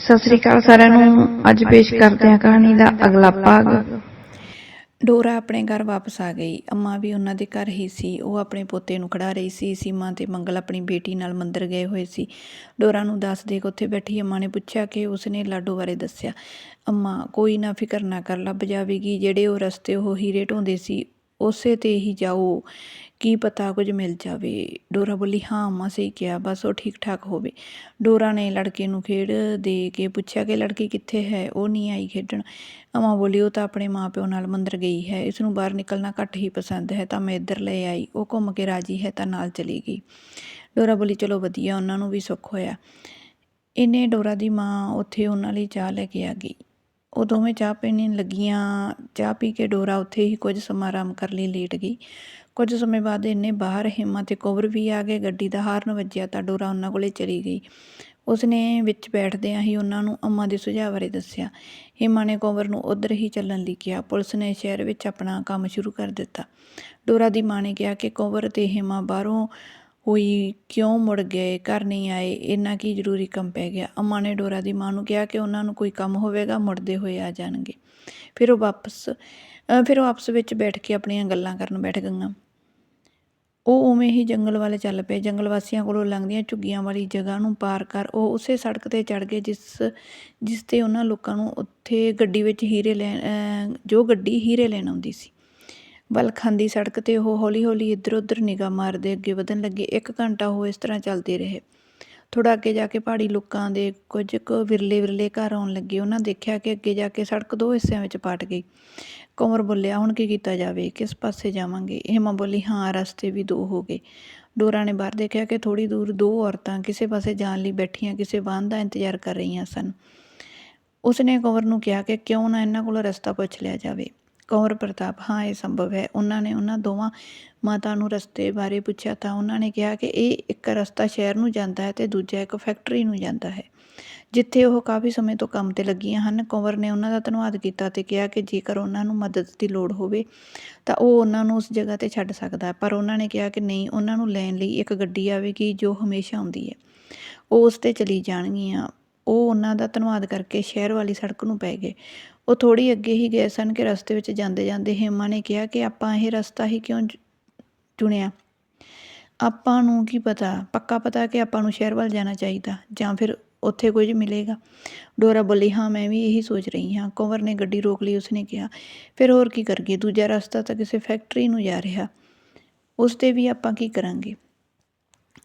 ਸਤਿ ਸ੍ਰੀ ਅਕਾਲ ਸਾਰਿਆਂ ਨੂੰ। ਅੱਜ ਪੇਸ਼ ਕਰਦੇ ਹਾਂ ਕਹਾਣੀ ਦਾ ਅਗਲਾ ਭਾਗ। ਡੋਰਾ ਆਪਣੇ ਘਰ ਵਾਪਸ ਆ ਗਈ। ਅੰਮਾ ਵੀ ਉਹਨਾਂ ਦੇ ਘਰ ਹੀ ਸੀ। ਉਹ ਆਪਣੇ ਪੋਤੇ ਨੂੰ ਖੜਾ ਰਹੀ ਸੀ। ਸੀਮਾ ਤੇ ਮੰਗਲ ਆਪਣੀ ਬੇਟੀ ਨਾਲ ਮੰਦਰ ਗਏ ਹੋਏ ਸੀ। ਡੋਰਾ ਨੂੰ ਦੱਸ ਦੇ ਕੇ ਉੱਥੇ ਬੈਠੀ ਅੰਮਾ ਨੇ ਪੁੱਛਿਆ ਕਿ ਉਸਨੇ ਲਾਡੋ ਬਾਰੇ ਦੱਸਿਆ। ਅੰਮਾ, ਕੋਈ ਨਾ ਫਿਕਰ ਨਾ ਕਰ, ਲੱਭ ਜਾਵੇਗੀ। ਜਿਹੜੇ ਉਹ ਰਸਤੇ ਉਹ ਹੀਰੇ ਢੋਂਦੇ ਸੀ ਉਸੇ ਤੇ ਹੀ ਜਾਓ। ਕੀ ਪਤਾ ਕੁਝ ਮਿਲ ਜਾਵੇ। ਡੋਰਾ ਬੋਲੀ, ਹਾਂ ਅੰਮਾ ਸਹੀ ਕਿਹਾ। ਬਸ ਉਹ ਠੀਕ ਠਾਕ ਹੋਵੇ। ਡੋਰਾ ਨੇ ਲੜਕੇ ਨੂੰ ਖੇਡ ਦੇ ਕੇ ਪੁੱਛਿਆ ਕਿ ਲੜਕੀ ਕਿੱਥੇ ਹੈ? ਉਹ ਨਹੀਂ ਆਈ ਖੇਡਣ। ਅਮਾ ਬੋਲੀ, ਉਹ ਤਾਂ ਆਪਣੇ ਮਾਪਿਓ ਨਾਲ ਮੰਦਰ ਗਈ ਹੈ। ਇਸ ਨੂੰ ਬਾਹਰ ਨਿਕਲਣਾ ਘੱਟ ਹੀ ਪਸੰਦ ਹੈ। ਤਾਂ ਮੈਂ ਇੱਧਰ ਲੈ ਆਈ। ਉਹ ਘੁੰਮ ਕੇ ਰਾਜੀ ਹੈ ਤਾਂ ਨਾਲ ਚਲੀ ਗਈ। ਡੋਰਾ ਬੋਲੀ, ਚਲੋ ਵਧੀਆ, ਉਹਨਾਂ ਨੂੰ ਵੀ ਸੁੱਖ ਹੋਇਆ। ਇਹਨੇ ਡੋਰਾ ਦੀ ਮਾਂ ਉੱਥੇ ਉਹਨਾਂ ਲਈ ਚਾਹ ਲੈ ਕੇ ਆ ਗਈ। ਉਹ ਦੋਵੇਂ ਚਾਹ ਪੀਣ ਲੱਗੀਆਂ। ਚਾਹ ਪੀ ਕੇ ਡੋਰਾ ਉੱਥੇ ਹੀ ਕੁਝ ਸਮਾਂ ਆਰਾਮ ਕਰ ਲਈ, ਲੇਟ ਗਈ। ਕੁਝ ਸਮੇਂ ਬਾਅਦ ਇਹਨੇ ਬਾਹਰ ਹਿੰਮਾ ਤੇ ਕੋਵਰ ਵੀ ਆ ਗਏ, ਗੱਡੀ ਦਾ ਹਾਰਨ ਵੱਜਿਆ ਤਾਂ ਡੋਰਾ ਉਹਨਾਂ ਕੋਲੇ ਚਲੀ ਗਈ। ਉਸਨੇ ਵਿੱਚ ਬੈਠਦਿਆਂ ਹੀ ਉਹਨਾਂ ਨੂੰ ਅੰਮਾ ਦੇ ਸੁਝਾਅ ਬਾਰੇ ਦੱਸਿਆ। ਹਿੰਮਾ ਨੇ ਕੋਵਰ ਨੂੰ ਉਧਰ ਹੀ ਚੱਲਣ ਲਈ ਕਿਹਾ। ਪੁਲਿਸ ਨੇ ਸ਼ਹਿਰ ਵਿੱਚ ਆਪਣਾ ਕੰਮ ਸ਼ੁਰੂ ਕਰ ਦਿੱਤਾ। ਡੋਰਾ ਦੀ ਮਾਂ ਨੇ ਕਿਹਾ ਕਿ ਕੋਵਰ ਤੇ ਹਿੰਮਾ ਬਾਹਰੋਂ ਹੋਈ ਕਿਉਂ ਮੁੜ ਗਏ, ਘਰ ਨਹੀਂ ਆਏ, ਇੰਨਾ ਕੀ ਜ਼ਰੂਰੀ ਕੰਮ ਪੈ ਗਿਆ। ਅੰਮਾ ਨੇ ਡੋਰਾ ਦੀ ਮਾਂ ਨੂੰ ਕਿਹਾ ਕਿ ਉਹਨਾਂ ਨੂੰ ਕੋਈ ਕੰਮ ਹੋਵੇਗਾ, ਮੁੜਦੇ ਹੋਏ ਆ ਜਾਣਗੇ। ਫਿਰ ਉਹ ਵਾਪਸ ਫਿਰ ਉਹ ਆਪਸ ਵਿੱਚ ਬੈਠ ਕੇ ਆਪਣੀਆਂ ਗੱਲਾਂ ਕਰਨ ਬੈਠ ਗਈਆਂ। ਉਹ ਉਵੇਂ ਹੀ ਜੰਗਲ ਵੱਲ ਚੱਲ ਪਏ। ਜੰਗਲ ਵਾਸੀਆਂ ਕੋਲੋਂ ਲੰਘਦੀਆਂ ਝੁੱਗੀਆਂ ਵਾਲੀ ਜਗ੍ਹਾ ਨੂੰ ਪਾਰ ਕਰ ਉਹ ਉਸੇ ਸੜਕ ਤੇ ਚੜ ਗਏ, ਜਿਸ ਜਿਸ ਤੇ ਉਹਨਾਂ ਲੋਕਾਂ ਨੂੰ ਉੱਥੇ ਗੱਡੀ ਵਿੱਚ ਹੀਰੇ ਲੈਣ ਜੋ ਗੱਡੀ ਹੀਰੇ ਲੈਣ ਆਉਂਦੀ ਸੀ। ਵੱਲ ਖਾਂਦੀ ਸੜਕ ਤੇ ਉਹ ਹੌਲੀ-ਹੌਲੀ ਇੱਧਰ-ਉੱਧਰ ਨਿਗਾਹ ਮਾਰਦੇ ਅੱਗੇ ਵਧਣ ਲੱਗੇ। ਇੱਕ ਘੰਟਾ ਉਹ ਇਸ ਤਰ੍ਹਾਂ ਚੱਲਦੇ ਰਹੇ। ਥੋੜਾ ਅੱਗੇ ਜਾ ਕੇ ਪਹਾੜੀ ਲੋਕਾਂ ਦੇ ਕੁਝ ਕੁ ਵਿਰਲੇ-ਵਿਰਲੇ ਘਰ ਆਉਣ ਲੱਗੇ। ਉਹਨਾਂ ਦੇਖਿਆ ਕਿ ਅੱਗੇ ਜਾ ਕੇ ਸੜਕ ਦੋ ਹਿੱਸਿਆਂ ਵਿੱਚ ਪਾਟ ਗਈ। ਕੰਵਰ ਬੋਲਿਆ, ਹੁਣ ਕੀ ਕੀਤਾ ਜਾਵੇ? ਕਿਸ ਪਾਸੇ ਜਾਵਾਂਗੇ? ਹਿਮਾ ਬੋਲੀ, ਹਾਂ, ਰਸਤੇ ਵੀ ਦੋ ਹੋ ਗਏ। ਡੋਰਾ ਨੇ ਬਾਹਰ ਦੇਖਿਆ ਕਿ ਥੋੜੀ ਦੂਰ ਦੋ ਔਰਤਾਂ ਕਿਸੇ ਪਾਸੇ ਜਾਣ ਲਈ ਬੈਠੀਆਂ, ਕਿਸੇ ਵਾਹਨ ਦਾ ਇੰਤਜ਼ਾਰ ਕਰ ਰਹੀਆਂ ਸਨ। ਉਸਨੇ ਕੰਵਰ ਨੂੰ ਕਿਹਾ ਕਿ ਕਿਉਂ ਨਾ ਇਹਨਾਂ ਕੋਲੋਂ ਰਸਤਾ ਪੁੱਛ ਲਿਆ ਜਾਵੇ। ਕੰਵਰ ਪ੍ਰਤਾਪ, ਹਾਂ, ਇਹ ਸੰਭਵ ਹੈ। ਉਹਨਾਂ ਨੇ ਉਹਨਾਂ ਦੋਵਾਂ ਮਾਤਾ ਨੂੰ ਰਸਤੇ ਬਾਰੇ ਪੁੱਛਿਆ ਤਾਂ ਉਹਨਾਂ ਨੇ ਕਿਹਾ ਕਿ ਇਹ ਇੱਕ ਰਸਤਾ ਸ਼ਹਿਰ ਨੂੰ ਜਾਂਦਾ ਹੈ ਤੇ ਦੂਜਾ ਇੱਕ ਫੈਕਟਰੀ ਨੂੰ ਜਾਂਦਾ ਹੈ, ਜਿੱਥੇ ਉਹ ਕਾਫੀ ਸਮੇਂ ਤੋਂ ਕੰਮ ਤੇ ਲੱਗੀਆਂ ਹਨ। ਕੰਵਰ ਨੇ ਉਹਨਾਂ ਦਾ ਧੰਨਵਾਦ ਕੀਤਾ ਤੇ ਕਿਹਾ ਕਿ ਜੇਕਰ ਉਹਨਾਂ ਨੂੰ ਮਦਦ ਦੀ ਲੋੜ ਹੋਵੇ ਤਾਂ ਉਹ ਉਹਨਾਂ ਨੂੰ ਉਸ ਜਗ੍ਹਾ ਤੇ ਛੱਡ ਸਕਦਾ ਹੈ। ਪਰ ਉਹਨਾਂ ਨੇ ਕਿਹਾ ਕਿ ਨਹੀਂ, ਉਹਨਾਂ ਨੂੰ ਲੈਣ ਲਈ ਇੱਕ ਗੱਡੀ ਆਵੇਗੀ ਜੋ ਹਮੇਸ਼ਾ ਆਉਂਦੀ ਹੈ। ਉਹ ਉਸ ਤੇ ਚਲੀ ਜਾਣਗੀਆਂ। ਉਹ ਉਹਨਾਂ ਦਾ ਧੰਨਵਾਦ ਕਰਕੇ ਸ਼ਹਿਰ ਵਾਲੀ ਸੜਕ ਨੂੰ ਪੈ ਗਏ। ਉਹ ਥੋੜੀ ਅੱਗੇ ਹੀ ਗਏ ਸਨ ਕਿ ਰਸਤੇ ਵਿੱਚ ਜਾਂਦੇ ਜਾਂਦੇ ਹੇਮਾ ਨੇ ਕਿਹਾ ਕਿ ਆਪਾਂ ਇਹ ਰਸਤਾ ਹੀ ਕਿਉਂ ਚੁਣਿਆ? ਆਪਾਂ ਨੂੰ ਕੀ ਪਤਾ? ਪੱਕਾ ਪਤਾ ਕਿ ਆਪਾਂ ਨੂੰ ਸ਼ਹਿਰ ਵੱਲ ਜਾਣਾ ਚਾਹੀਦਾ, ਜਾਂ ਫਿਰ ਉੱਥੇ ਕੁਝ ਮਿਲੇਗਾ। ਡੋਰਾ ਬੋਲੀ, ਹਾਂ, ਮੈਂ ਵੀ ਇਹੀ ਸੋਚ ਰਹੀ ਹਾਂ। ਕੰਵਰ ਨੇ ਗੱਡੀ ਰੋਕ ਲਈ, ਉਸਨੇ ਕਿਹਾ, ਫਿਰ ਹੋਰ ਕੀ ਕਰਗੇ ਦੂਜਾ ਰਸਤਾ ਤਾਂ ਕਿਸੇ ਫੈਕਟਰੀ ਨੂੰ ਜਾ ਰਿਹਾ। ਉਸ ਤੇ ਵੀ ਆਪਾਂ ਕੀ ਕਰਾਂਗੇ?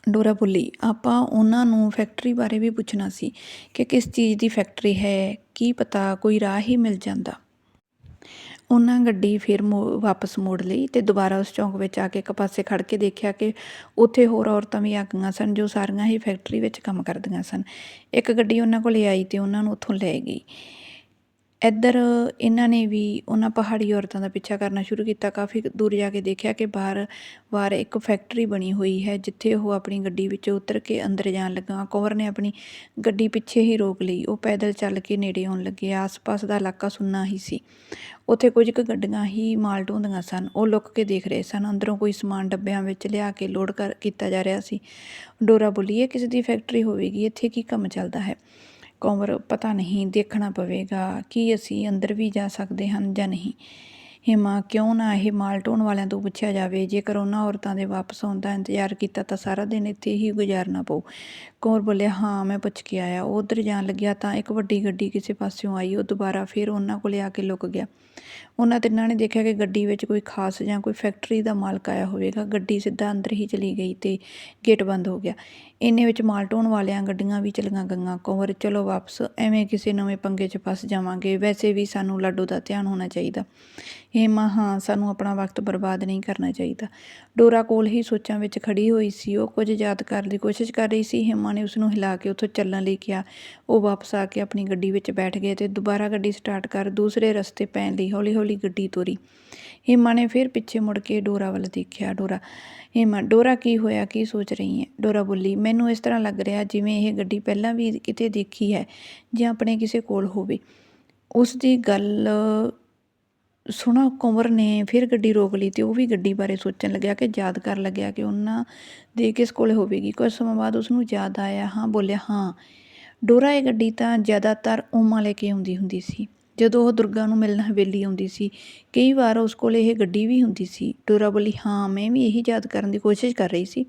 ਡੋਰਾ ਬੋਲੀ ਆਪਾਂ ਉਹਨਾਂ ਨੂੰ ਫੈਕਟਰੀ ਬਾਰੇ ਵੀ ਪੁੱਛਣਾ ਸੀ ਕਿ ਕਿਸ ਚੀਜ਼ ਦੀ ਫੈਕਟਰੀ ਹੈ, ਕੀ ਪਤਾ ਕੋਈ ਰਾਹ ਹੀ ਮਿਲ ਜਾਂਦਾ। ਉਹਨਾਂ ਗੱਡੀ ਫਿਰ ਮੋ- ਵਾਪਸ ਮੋੜ ਲਈ ਤੇ ਦੁਬਾਰਾ ਉਸ ਚੌਂਕ ਵਿੱਚ ਆ ਕੇ ਇੱਕ ਪਾਸੇ ਖੜ ਕੇ ਦੇਖਿਆ ਕਿ ਉੱਥੇ ਹੋਰ ਔਰਤਾਂ ਵੀ ਆ ਗਈਆਂ ਸਨ ਜੋ ਸਾਰੀਆਂ ਹੀ ਫੈਕਟਰੀ ਵਿੱਚ ਕੰਮ ਕਰਦੀਆਂ ਸਨ। ਇੱਕ ਗੱਡੀ ਉਹਨਾਂ ਕੋਲੇ ਆਈ ਤੇ ਉਹਨਾਂ ਨੂੰ ਉੱਥੋਂ ਲੈ ਗਈ। ਇੱਧਰ ਇਹਨਾਂ ਨੇ ਵੀ ਉਹਨਾਂ ਪਹਾੜੀ ਔਰਤਾਂ ਦਾ ਪਿੱਛਾ ਕਰਨਾ ਸ਼ੁਰੂ ਕੀਤਾ। ਕਾਫੀ ਦੂਰ ਜਾ ਕੇ ਦੇਖਿਆ ਕਿ ਬਾਹਰ ਬਾਹਰ ਇੱਕ ਫੈਕਟਰੀ ਬਣੀ ਹੋਈ ਹੈ, ਜਿੱਥੇ ਉਹ ਆਪਣੀ ਗੱਡੀ ਵਿੱਚੋਂ ਉਤਰ ਕੇ ਅੰਦਰ ਜਾਣ ਲੱਗਾ। ਕੰਵਰ ਨੇ ਆਪਣੀ ਗੱਡੀ ਪਿੱਛੇ ਹੀ ਰੋਕ ਲਈ। ਉਹ ਪੈਦਲ ਚੱਲ ਕੇ ਨੇੜੇ ਆਉਣ ਲੱਗੇ। ਆਸ-ਪਾਸ ਦਾ ਇਲਾਕਾ ਸੁੰਨਾ ਹੀ ਸੀ। ਉੱਥੇ ਕੁਝ ਕੁ ਗੱਡੀਆਂ ਹੀ ਮਾਲ ਢੋਂਦੀਆਂ ਸਨ। ਉਹ ਲੁੱਕ ਕੇ ਦੇਖ ਰਹੇ ਸਨ। ਅੰਦਰੋਂ ਕੋਈ ਸਮਾਨ ਡੱਬਿਆਂ ਵਿੱਚ ਲਿਆ ਕੇ ਲੋਡ ਕਰ ਕੀਤਾ ਜਾ ਰਿਹਾ ਸੀ। ਡੋਰਾ ਬੋਲੀਏ, ਕਿਸੇ ਦੀ ਫੈਕਟਰੀ ਹੋਵੇਗੀ। ਇੱਥੇ ਕੀ ਕੰਮ ਚੱਲਦਾ ਹੈ? ਕੰਵਰ ਪਤਾ ਨਹੀਂ ਦੇਖਣਾ ਪਵੇਗਾ ਕੀ ਅਸੀਂ ਅੰਦਰ ਵੀ ਜਾ ਸਕਦੇ ਹਨ ਜਾਂ ਨਹੀਂ। ਹਿਮਾ, ਕਿਉਂ ਨਾ ਇਹ ਮਾਲ ਢੋਣ ਵਾਲਿਆਂ ਤੋਂ ਪੁੱਛਿਆ ਜਾਵੇ? ਜੇਕਰ ਉਹਨਾਂ ਔਰਤਾਂ ਦੇ ਵਾਪਸ ਆਉਣ ਦਾ ਇੰਤਜ਼ਾਰ ਕੀਤਾ ਤਾਂ ਸਾਰਾ ਦਿਨ ਇੱਥੇ ਹੀ ਗੁਜ਼ਾਰਨਾ ਪਊ। ਕੰਵਰ ਬੋਲਿਆ, ਹਾਂ, ਮੈਂ ਪੁੱਛ ਕੇ ਆਇਆ। ਉਹ ਉੱਧਰ ਜਾਣ ਲੱਗਿਆ ਤਾਂ ਇੱਕ ਵੱਡੀ ਗੱਡੀ ਕਿਸੇ ਪਾਸਿਓਂ ਆਈ, ਉਹ ਦੁਬਾਰਾ ਫਿਰ ਉਹਨਾਂ ਕੋਲੇ ਆ ਕੇ ਲੁਕ ਗਿਆ। ਉਹਨਾਂ ਤਿੰਨਾਂ ਨੇ ਦੇਖਿਆ ਕਿ ਗੱਡੀ ਵਿੱਚ ਕੋਈ ਖਾਸ ਜਾਂ ਕੋਈ ਫੈਕਟਰੀ ਦਾ ਮਾਲਕ ਆਇਆ ਹੋਵੇਗਾ। ਗੱਡੀ ਸਿੱਧਾ ਅੰਦਰ ਹੀ ਚਲੀ ਗਈ ਤੇ ਗੇਟ ਬੰਦ ਹੋ ਗਿਆ। ਇੰਨੇ ਵਿੱਚ ਮਾਲ ਢੋਣ ਵਾਲਿਆਂ ਗੱਡੀਆਂ ਵੀ ਚਲੀਆਂ ਗਈਆਂ। ਕੰਵਰ, ਚਲੋ ਵਾਪਸ, ਐਵੇਂ ਕਿਸੇ ਨਵੇਂ ਪੰਗੇ 'ਚ ਫਸ ਜਾਵਾਂਗੇ। ਵੈਸੇ ਵੀ ਸਾਨੂੰ ਲਾਡੋ ਦਾ ਧਿਆਨ ਹੋਣਾ ਚਾਹੀਦਾ। ਹੇਮਾ, ਹਾਂ, ਸਾਨੂੰ ਆਪਣਾ ਵਕਤ ਬਰਬਾਦ ਨਹੀਂ ਕਰਨਾ ਚਾਹੀਦਾ। ਡੋਰਾ ਕੋਲ ਹੀ ਸੋਚਾਂ ਵਿੱਚ ਖੜੀ ਹੋਈ ਸੀ। ਉਹ ਕੁਝ ਯਾਦ ਕਰਨ ਦੀ ਕੋਸ਼ਿਸ਼ ਕਰ ਰਹੀ ਸੀ। ਹੇਮਾ ਨੇ ਉਸ ਨੂੰ ਹਿਲਾ ਕੇ ਉੱਥੋਂ ਚੱਲਣ ਲਈ ਕਿਹਾ। ਉਹ ਵਾਪਸ ਆ ਕੇ ਆਪਣੀ ਗੱਡੀ ਵਿੱਚ ਬੈਠ ਗਏ ਤੇ ਦੁਬਾਰਾ ਗੱਡੀ ਸਟਾਰਟ ਕਰ ਦੂਸਰੇ ਰਸਤੇ ਪੈਣ ਲਈ ਹੌਲੀ-ਹੌਲੀ ਗੱਡੀ ਤੋਰੀ। ਹੇਮਾ ਨੇ ਫਿਰ ਪਿੱਛੇ ਮੁੜ ਕੇ ਡੋਰਾ ਵੱਲ ਦੇਖਿਆ। ਡੋਰਾ, ਹੇਮਾ, ਡੋਰਾ ਕੀ ਹੋਇਆ, ਕੀ ਸੋਚ ਰਹੀ ਹੈ? ਡੋਰਾ ਬੋਲੀ, ਮੈਨੂੰ ਇਸ ਤਰ੍ਹਾਂ ਲੱਗ ਰਿਹਾ ਜਿਵੇਂ ਇਹ ਗੱਡੀ ਪਹਿਲਾਂ ਵੀ ਕਿਤੇ ਦੇਖੀ ਹੈ ਜਾਂ ਆਪਣੇ ਕਿਸੇ ਕੋਲ ਹੋਵੇ। ਉਸ ਦੀ ਗੱਲ ਸੁਣਾ ਕੰਵਰ ਨੇ ਫਿਰ ਗੱਡੀ ਰੋਕ ਲਈ ਤੇ ਉਹ ਵੀ ਗੱਡੀ ਬਾਰੇ ਸੋਚਣ ਲੱਗਿਆ ਕਿ ਯਾਦ ਕਰਨ ਲੱਗਿਆ ਕਿ ਉਹਨਾਂ ਦੇ ਕਿਸ ਕੋਲੇ ਹੋਵੇਗੀ। ਕੁਝ ਸਮਾਂ ਬਾਅਦ ਉਸ ਨੂੰ ਯਾਦ ਆਇਆ, ਹਾਂ, ਬੋਲਿਆ, ਹਾਂ। ਡੋਰਾ ਇਹ ਗੱਡੀ ਤਾਂ ਜ਼ਿਆਦਾਤਰ ਓਮਾ ਲੈ ਕੇ ਆਉਂਦੀ ਹੁੰਦੀ ਸੀ। ਜਦੋਂ ਉਹ ਦੁਰਗਾ ਨੂੰ ਮਿਲਣ ਹਵੇਲੀ ਆਉਂਦੀ ਸੀ, ਕਈ ਵਾਰ ਉਸ ਕੋਲ ਇਹ ਗੱਡੀ ਵੀ ਹੁੰਦੀ ਸੀ। ਡੋਰਾ ਬੋਲੀ, ਹਾਂ, ਮੈਂ ਵੀ ਇਹੀ ਯਾਦ ਕਰਨ ਦੀ ਕੋਸ਼ਿਸ਼ ਕਰ ਰਹੀ ਸੀ।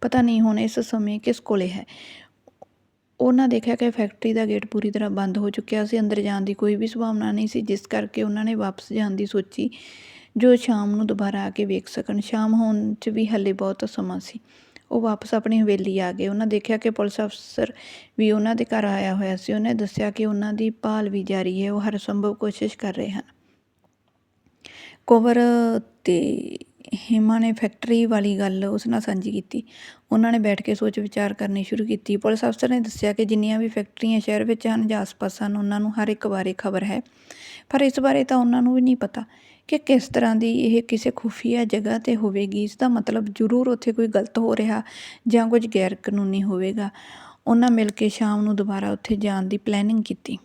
ਪਤਾ ਨਹੀਂ ਹੁਣ ਇਸ ਸਮੇਂ ਕਿਸ ਕੋਲੇ ਹੈ। ਉਹਨਾਂ ਦੇਖਿਆ ਕਿ ਫੈਕਟਰੀ ਦਾ ਗੇਟ ਪੂਰੀ ਤਰ੍ਹਾਂ ਬੰਦ ਹੋ ਚੁੱਕਿਆ ਸੀ, ਅੰਦਰ ਜਾਣ ਦੀ ਕੋਈ ਵੀ ਸੰਭਾਵਨਾ ਨਹੀਂ ਸੀ, ਜਿਸ ਕਰਕੇ ਉਹਨਾਂ ਨੇ ਵਾਪਸ ਜਾਣ ਦੀ ਸੋਚੀ, ਜੋ ਸ਼ਾਮ ਨੂੰ ਦੁਬਾਰਾ ਆ ਕੇ ਵੇਖ ਸਕਣ। ਸ਼ਾਮ ਹੋਣ 'ਚ ਵੀ ਹੱਲੇ ਬਹੁਤ ਸਮਾਂ ਸੀ। ਉਹ ਵਾਪਸ ਆਪਣੀ ਹਵੇਲੀ ਆ ਗਏ। ਉਹਨਾਂ ਦੇਖਿਆ ਕਿ ਪੁਲਿਸ ਅਫਸਰ ਵੀ ਉਹਨਾਂ ਦੇ ਘਰ ਆਇਆ ਹੋਇਆ ਸੀ। ਉਹਨੇ ਦੱਸਿਆ ਕਿ ਉਹਨਾਂ ਦੀ ਭਾਲ ਵੀ ਜਾਰੀ ਹੈ। ਉਹ ਹਰ ਸੰਭਵ ਕੋਸ਼ਿਸ਼ ਕਰ ਰਹੇ ਹਨ। ਕੋਵਰ ਤੇ ਹੇਮਾ ਨੇ ਫੈਕਟਰੀ ਵਾਲੀ ਗੱਲ ਉਸ ਨਾਲ ਸਾਂਝੀ ਕੀਤੀ। ਉਹਨਾਂ ਨੇ ਬੈਠ ਕੇ ਸੋਚ ਵਿਚਾਰ ਕਰਨੀ ਸ਼ੁਰੂ ਕੀਤੀ। ਪੁਲਿਸ ਅਫਸਰ ਨੇ ਦੱਸਿਆ ਕਿ ਜਿੰਨੀਆਂ ਵੀ ਫੈਕਟਰੀਆਂ ਸ਼ਹਿਰ ਵਿੱਚ ਹਨ ਜਾਂ ਆਸ-ਪਾਸ ਹਨ ਉਹਨਾਂ ਨੂੰ ਹਰ ਇੱਕ ਬਾਰੇ ਖਬਰ ਹੈ। ਪਰ ਇਸ ਬਾਰੇ ਤਾਂ ਉਹਨਾਂ ਨੂੰ ਵੀ ਨਹੀਂ ਪਤਾ ਕਿ ਕਿਸ ਤਰ੍ਹਾਂ ਦੀ ਇਹ ਕਿਸੇ ਖੁਫੀਆ ਜਗ੍ਹਾ ਤੇ ਹੋਵੇਗੀ। ਇਸ ਦਾ ਮਤਲਬ ਜ਼ਰੂਰ ਉੱਥੇ ਕੋਈ ਗਲਤ ਹੋ ਰਿਹਾ ਜਾਂ ਕੁਝ ਗੈਰ ਕਾਨੂੰਨੀ ਹੋਵੇਗਾ। ਉਹਨਾਂ ਮਿਲ ਕੇ ਸ਼ਾਮ ਨੂੰ ਦੁਬਾਰਾ ਉੱਥੇ ਜਾਣ ਦੀ ਪਲੈਨਿੰਗ ਕੀਤੀ।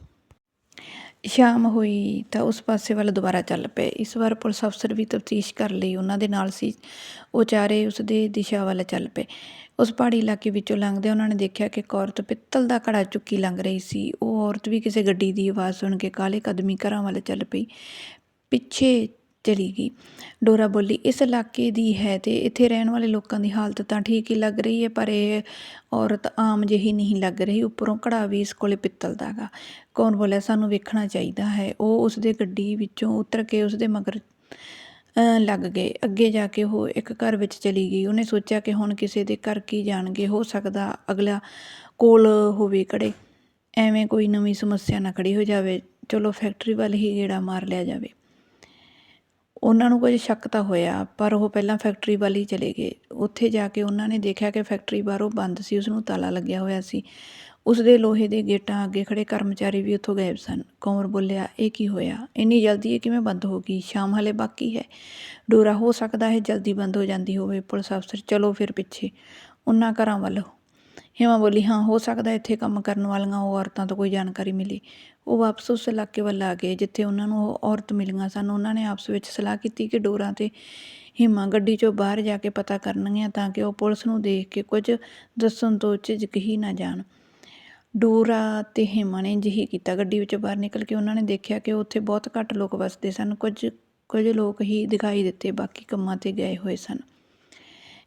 ਸ਼ਾਮ ਹੋਈ ਤਾਂ ਉਸ ਪਾਸੇ ਵੱਲ ਦੁਬਾਰਾ ਚੱਲ ਪਏ। ਇਸ ਵਾਰ ਪੁਲਿਸ ਅਫਸਰ ਵੀ ਤਫਤੀਸ਼ ਕਰ ਲਈ। ਉਹਨਾਂ ਦੇ ਨਾਲ ਸੀ। ਉਹ ਚਾਰੇ ਉਸ ਦੇ ਦਿਸ਼ਾ ਵੱਲ ਚੱਲ ਪਏ। ਉਸ ਪਹਾੜੀ ਇਲਾਕੇ ਵਿੱਚੋਂ ਲੰਘਦੇ ਉਹਨਾਂ ਨੇ ਦੇਖਿਆ ਕਿ ਇੱਕ ਔਰਤ ਪਿੱਤਲ ਦਾ ਘੜਾ ਚੁੱਕੀ ਲੰਘ ਰਹੀ ਸੀ। ਉਹ ਔਰਤ ਵੀ ਕਿਸੇ ਗੱਡੀ ਦੀ ਆਵਾਜ਼ ਸੁਣ ਕੇ ਕਾਲੇ ਕਦਮੀ ਘਰਾਂ ਵੱਲ ਚੱਲ ਪਈ। ਪਿੱਛੇ ਚਲੀ ਗਈ। ਡੋਰਾ ਬੋਲੀ, ਇਸ ਇਲਾਕੇ ਦੀ ਹੈ ਤੇ ਇੱਥੇ ਰਹਿਣ ਵਾਲੇ ਲੋਕਾਂ ਦੀ ਹਾਲਤ ਤਾਂ ਠੀਕ ਹੀ ਲੱਗ ਰਹੀ ਹੈ, ਪਰ ਇਹ ਔਰਤ ਆਮ ਜਿਹੀ ਨਹੀਂ ਲੱਗ ਰਹੀ, ਉੱਪਰੋਂ ਘੜਾ ਵੀ ਇਸ ਕੋਲੇ ਪਿੱਤਲ ਦਾ ਗਾ ਕੌਣ ਬੋਲਿਆ, ਸਾਨੂੰ ਵੇਖਣਾ ਚਾਹੀਦਾ ਹੈ। ਉਹ ਉਸ ਦੇ ਗੱਡੀ ਵਿੱਚੋਂ ਉਤਰ ਕੇ ਉਸ ਦੇ ਮਗਰ ਲੱਗ ਗਏ। ਅੱਗੇ ਜਾ ਕੇ ਉਹ ਇੱਕ ਘਰ ਵਿੱਚ ਚਲੀ ਗਈ। ਉਹਨੇ ਸੋਚਿਆ ਕਿ ਹੁਣ ਕਿਸੇ ਦੇ ਘਰ ਕੀ ਜਾਣਗੇ, ਹੋ ਸਕਦਾ ਅਗਲਾ ਕੋਲ ਹੋਵੇ ਕੜੇ ਐਵੇਂ ਕੋਈ ਨਵੀਂ ਸਮੱਸਿਆ ਨਾ ਖੜੀ ਹੋ ਜਾਵੇ। ਚਲੋ, ਫੈਕਟਰੀ ਵੱਲ ਹੀ ਗੇੜਾ ਮਾਰ ਲਿਆ ਜਾਵੇ। ਉਹਨਾਂ ਨੂੰ ਕੁਝ ਸ਼ੱਕ ਤਾਂ ਹੋਇਆ, ਪਰ ਉਹ ਪਹਿਲਾਂ ਫੈਕਟਰੀ ਵੱਲ ਹੀ ਚਲੇ ਗਏ। ਉੱਥੇ ਜਾ ਕੇ ਉਹਨਾਂ ਨੇ ਦੇਖਿਆ ਕਿ ਫੈਕਟਰੀ ਬਾਹਰੋਂ ਬੰਦ ਸੀ ਉਸ ਨੂੰ ਤਾਲਾ ਲੱਗਿਆ ਹੋਇਆ ਸੀ। ਉਸ ਦੇ ਲੋਹੇ ਦੇ ਗੇਟਾਂ ਅੱਗੇ ਖੜੇ ਕਰਮਚਾਰੀ ਵੀ ਉੱਥੋਂ ਗਾਇਬ ਸਨ। ਕੰਵਰ ਬੋਲਿਆ, ਇਹ ਕੀ ਹੋਇਆ? ਇੰਨੀ ਜਲਦੀ ਇਹ ਕਿਵੇਂ ਬੰਦ ਹੋ ਗਈ? ਸ਼ਾਮ ਹਲੇ ਬਾਕੀ ਹੈ। ਡੋਰਾ, ਹੋ ਸਕਦਾ ਹੈ ਜਲਦੀ ਬੰਦ ਹੋ ਜਾਂਦੀ ਹੋਵੇ। ਪੁਲਿਸ ਅਫਸਰ, ਚਲੋ ਫਿਰ ਪਿੱਛੇ। ਉਹਨਾਂ ਘਰਾਂ ਵੱਲ ਹਿਮਾ ਬੋਲੀ, ਹਾਂ, ਹੋ ਸਕਦਾ ਇੱਥੇ ਕੰਮ ਕਰਨ ਵਾਲੀਆਂ ਉਹ ਔਰਤਾਂ ਤੋਂ ਕੋਈ ਜਾਣਕਾਰੀ ਮਿਲੀ। ਉਹ ਵਾਪਸ ਉਸ ਇਲਾਕੇ ਵੱਲ ਆ ਗਏ, ਜਿੱਥੇ ਉਹਨਾਂ ਨੂੰ ਉਹ ਔਰਤ ਮਿਲੀਆਂ ਸਨ। ਉਹਨਾਂ ਨੇ ਆਪਸ ਵਿੱਚ ਸਲਾਹ ਕੀਤੀ ਕਿ ਡੋਰਾਂ ਤੇ ਹਿਮਾ ਗੱਡੀ 'ਚੋਂ ਬਾਹਰ ਜਾ ਕੇ ਪਤਾ ਕਰਨਗੀਆਂ ਤਾਂ ਕਿ ਉਹ ਪੁਲਿਸ ਨੂੰ ਦੇਖ ਕੇ ਕੁਝ ਦੱਸਣ ਤੋਂ ਝਿਜਕ ਹੀ ਨਾ ਜਾਣ। ਡੋਰਾ ਤੇ ਹਿਮਾ ਨੇ ਜਿਹੀ ਕੀਤਾ। ਗੱਡੀ ਵਿੱਚੋਂ ਬਾਹਰ ਨਿਕਲ ਕੇ ਉਹਨਾਂ ਨੇ ਦੇਖਿਆ ਕਿ ਉੱਥੇ ਬਹੁਤ ਘੱਟ ਲੋਕ ਵਸਦੇ ਸਨ। ਕੁਝ ਕੁਝ ਲੋਕ ਹੀ ਦਿਖਾਈ ਦਿੱਤੇ, ਬਾਕੀ ਕੰਮਾਂ ਤੇ ਗਏ ਹੋਏ ਸਨ।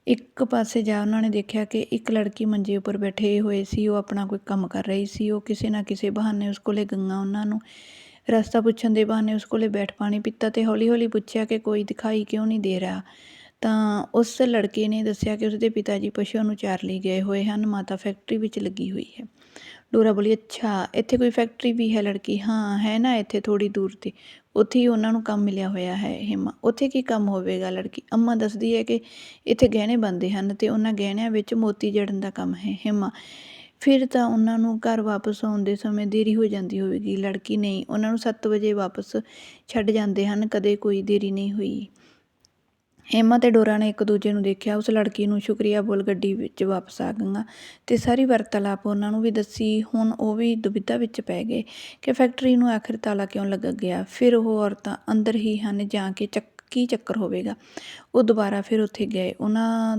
ਇੱਕ ਪਾਸੇ ਜਾ ਉਹਨਾਂ ਨੇ ਦੇਖਿਆ ਕਿ ਇੱਕ ਲੜਕੀ ਮੰਜੇ ਉੱਪਰ ਬੈਠੇ ਹੋਏ ਸੀ, ਉਹ ਆਪਣਾ ਕੋਈ ਕੰਮ ਕਰ ਰਹੀ ਸੀ, ਉਹ ਕਿਸੇ ਨਾ ਕਿਸੇ ਬਹਾਨੇ ਉਸ ਕੋਲੇ ਗੰਗਾ ਉਹਨਾਂ ਨੂੰ। ਰਸਤਾ ਪੁੱਛਣ ਦੇ ਬਹਾਨੇ ਉਸ ਕੋਲੇ ਬੈਠ ਪਾਣੀ ਪੀਤਾ ਤੇ ਹੌਲੀ ਹੌਲੀ ਪੁੱਛਿਆ ਕਿ ਕੋਈ ਦਿਖਾਈ ਕਿਉਂ ਨਹੀਂ ਦੇ ਰਿਹਾ। ਤਾਂ ਉਸ ਲੜਕੇ ਨੇ ਦੱਸਿਆ ਕਿ ਉਸਦੇ ਪਿਤਾ ਜੀ ਪਸ਼ੂਆਂ ਨੂੰ ਚਾਰ ਲਈ ਗਏ ਹੋਏ ਹਨ, ਮਾਤਾ ਫੈਕਟਰੀ ਵਿੱਚ ਲੱਗੀ ਹੋਈ ਹੈ। ਡੋਰਾ ਬੋਲੀ, ਅੱਛਾ, ਇੱਥੇ ਕੋਈ ਫੈਕਟਰੀ ਵੀ ਹੈ ਲੜਕੀ? ਹਾਂ, ਹੈ ਨਾ ਇੱਥੇ ਥੋੜੀ ਦੂਰ ਤੇ। ਉੱਥੇ ਹੀ ਉਹਨਾਂ ਨੂੰ ਕੰਮ ਮਿਲਿਆ ਹੋਇਆ ਹੈ, ਹੇਮਾ। ਉੱਥੇ ਕੀ ਕੰਮ ਹੋਵੇਗਾ? ਲੜਕੀ ਅੰਮਾ ਦੱਸਦੀ ਹੈ ਕਿ ਇੱਥੇ ਗਹਿਣੇ ਬਣਦੇ ਹਨ ਤੇ ਉਹਨਾਂ ਗਹਿਣਿਆਂ ਵਿੱਚ ਮੋਤੀ ਜੜਨ ਦਾ ਕੰਮ ਹੈ। ਹੇਮਾ, ਫਿਰ ਤਾਂ ਉਹਨਾਂ ਨੂੰ ਘਰ ਵਾਪਸ ਆਉਣ ਦੇ ਸਮੇਂ ਦੇਰੀ ਹੋ ਜਾਂਦੀ ਹੋਵੇਗੀ। ਲੜਕੀ ਨਹੀਂ, ਉਹਨਾਂ ਨੂੰ 7 ਵਜੇ ਵਾਪਸ ਛੱਡ ਜਾਂਦੇ ਹਨ, ਕਦੇ ਕੋਈ ਦੇਰੀ ਨਹੀਂ ਹੋਈ। ਹੇਮਾ ਅਤੇ ਡੋਰਾ ਨੇ ਇੱਕ ਦੂਜੇ ਨੂੰ ਦੇਖਿਆ, ਉਸ ਲੜਕੀ ਨੂੰ ਸ਼ੁਕਰੀਆ ਬੋਲ ਗੱਡੀ ਵਿੱਚ ਵਾਪਸ ਆ ਗਈਆਂ ਅਤੇ ਸਾਰੀ ਵਾਰਤਾਲਾਪ ਉਹਨਾਂ ਨੂੰ ਵੀ ਦੱਸੀ, ਹੁਣ ਉਹ ਵੀ ਦੁਬਿਧਾ ਵਿੱਚ ਪੈ ਗਏ ਕਿ ਫੈਕਟਰੀ ਨੂੰ ਆਖਿਰ ਤਾਲਾ ਕਿਉਂ ਲੱਗ ਗਿਆ? ਫਿਰ ਉਹ ਔਰਤਾਂ ਅੰਦਰ ਹੀ ਹਨ ਜਾਂ ਕਿ ਚੱਕ, ਕੀ ਚੱਕਰ ਹੋਵੇਗਾ? ਉਹ ਦੁਬਾਰਾ ਫਿਰ ਉੱਥੇ ਗਏ। ਉਹਨਾਂ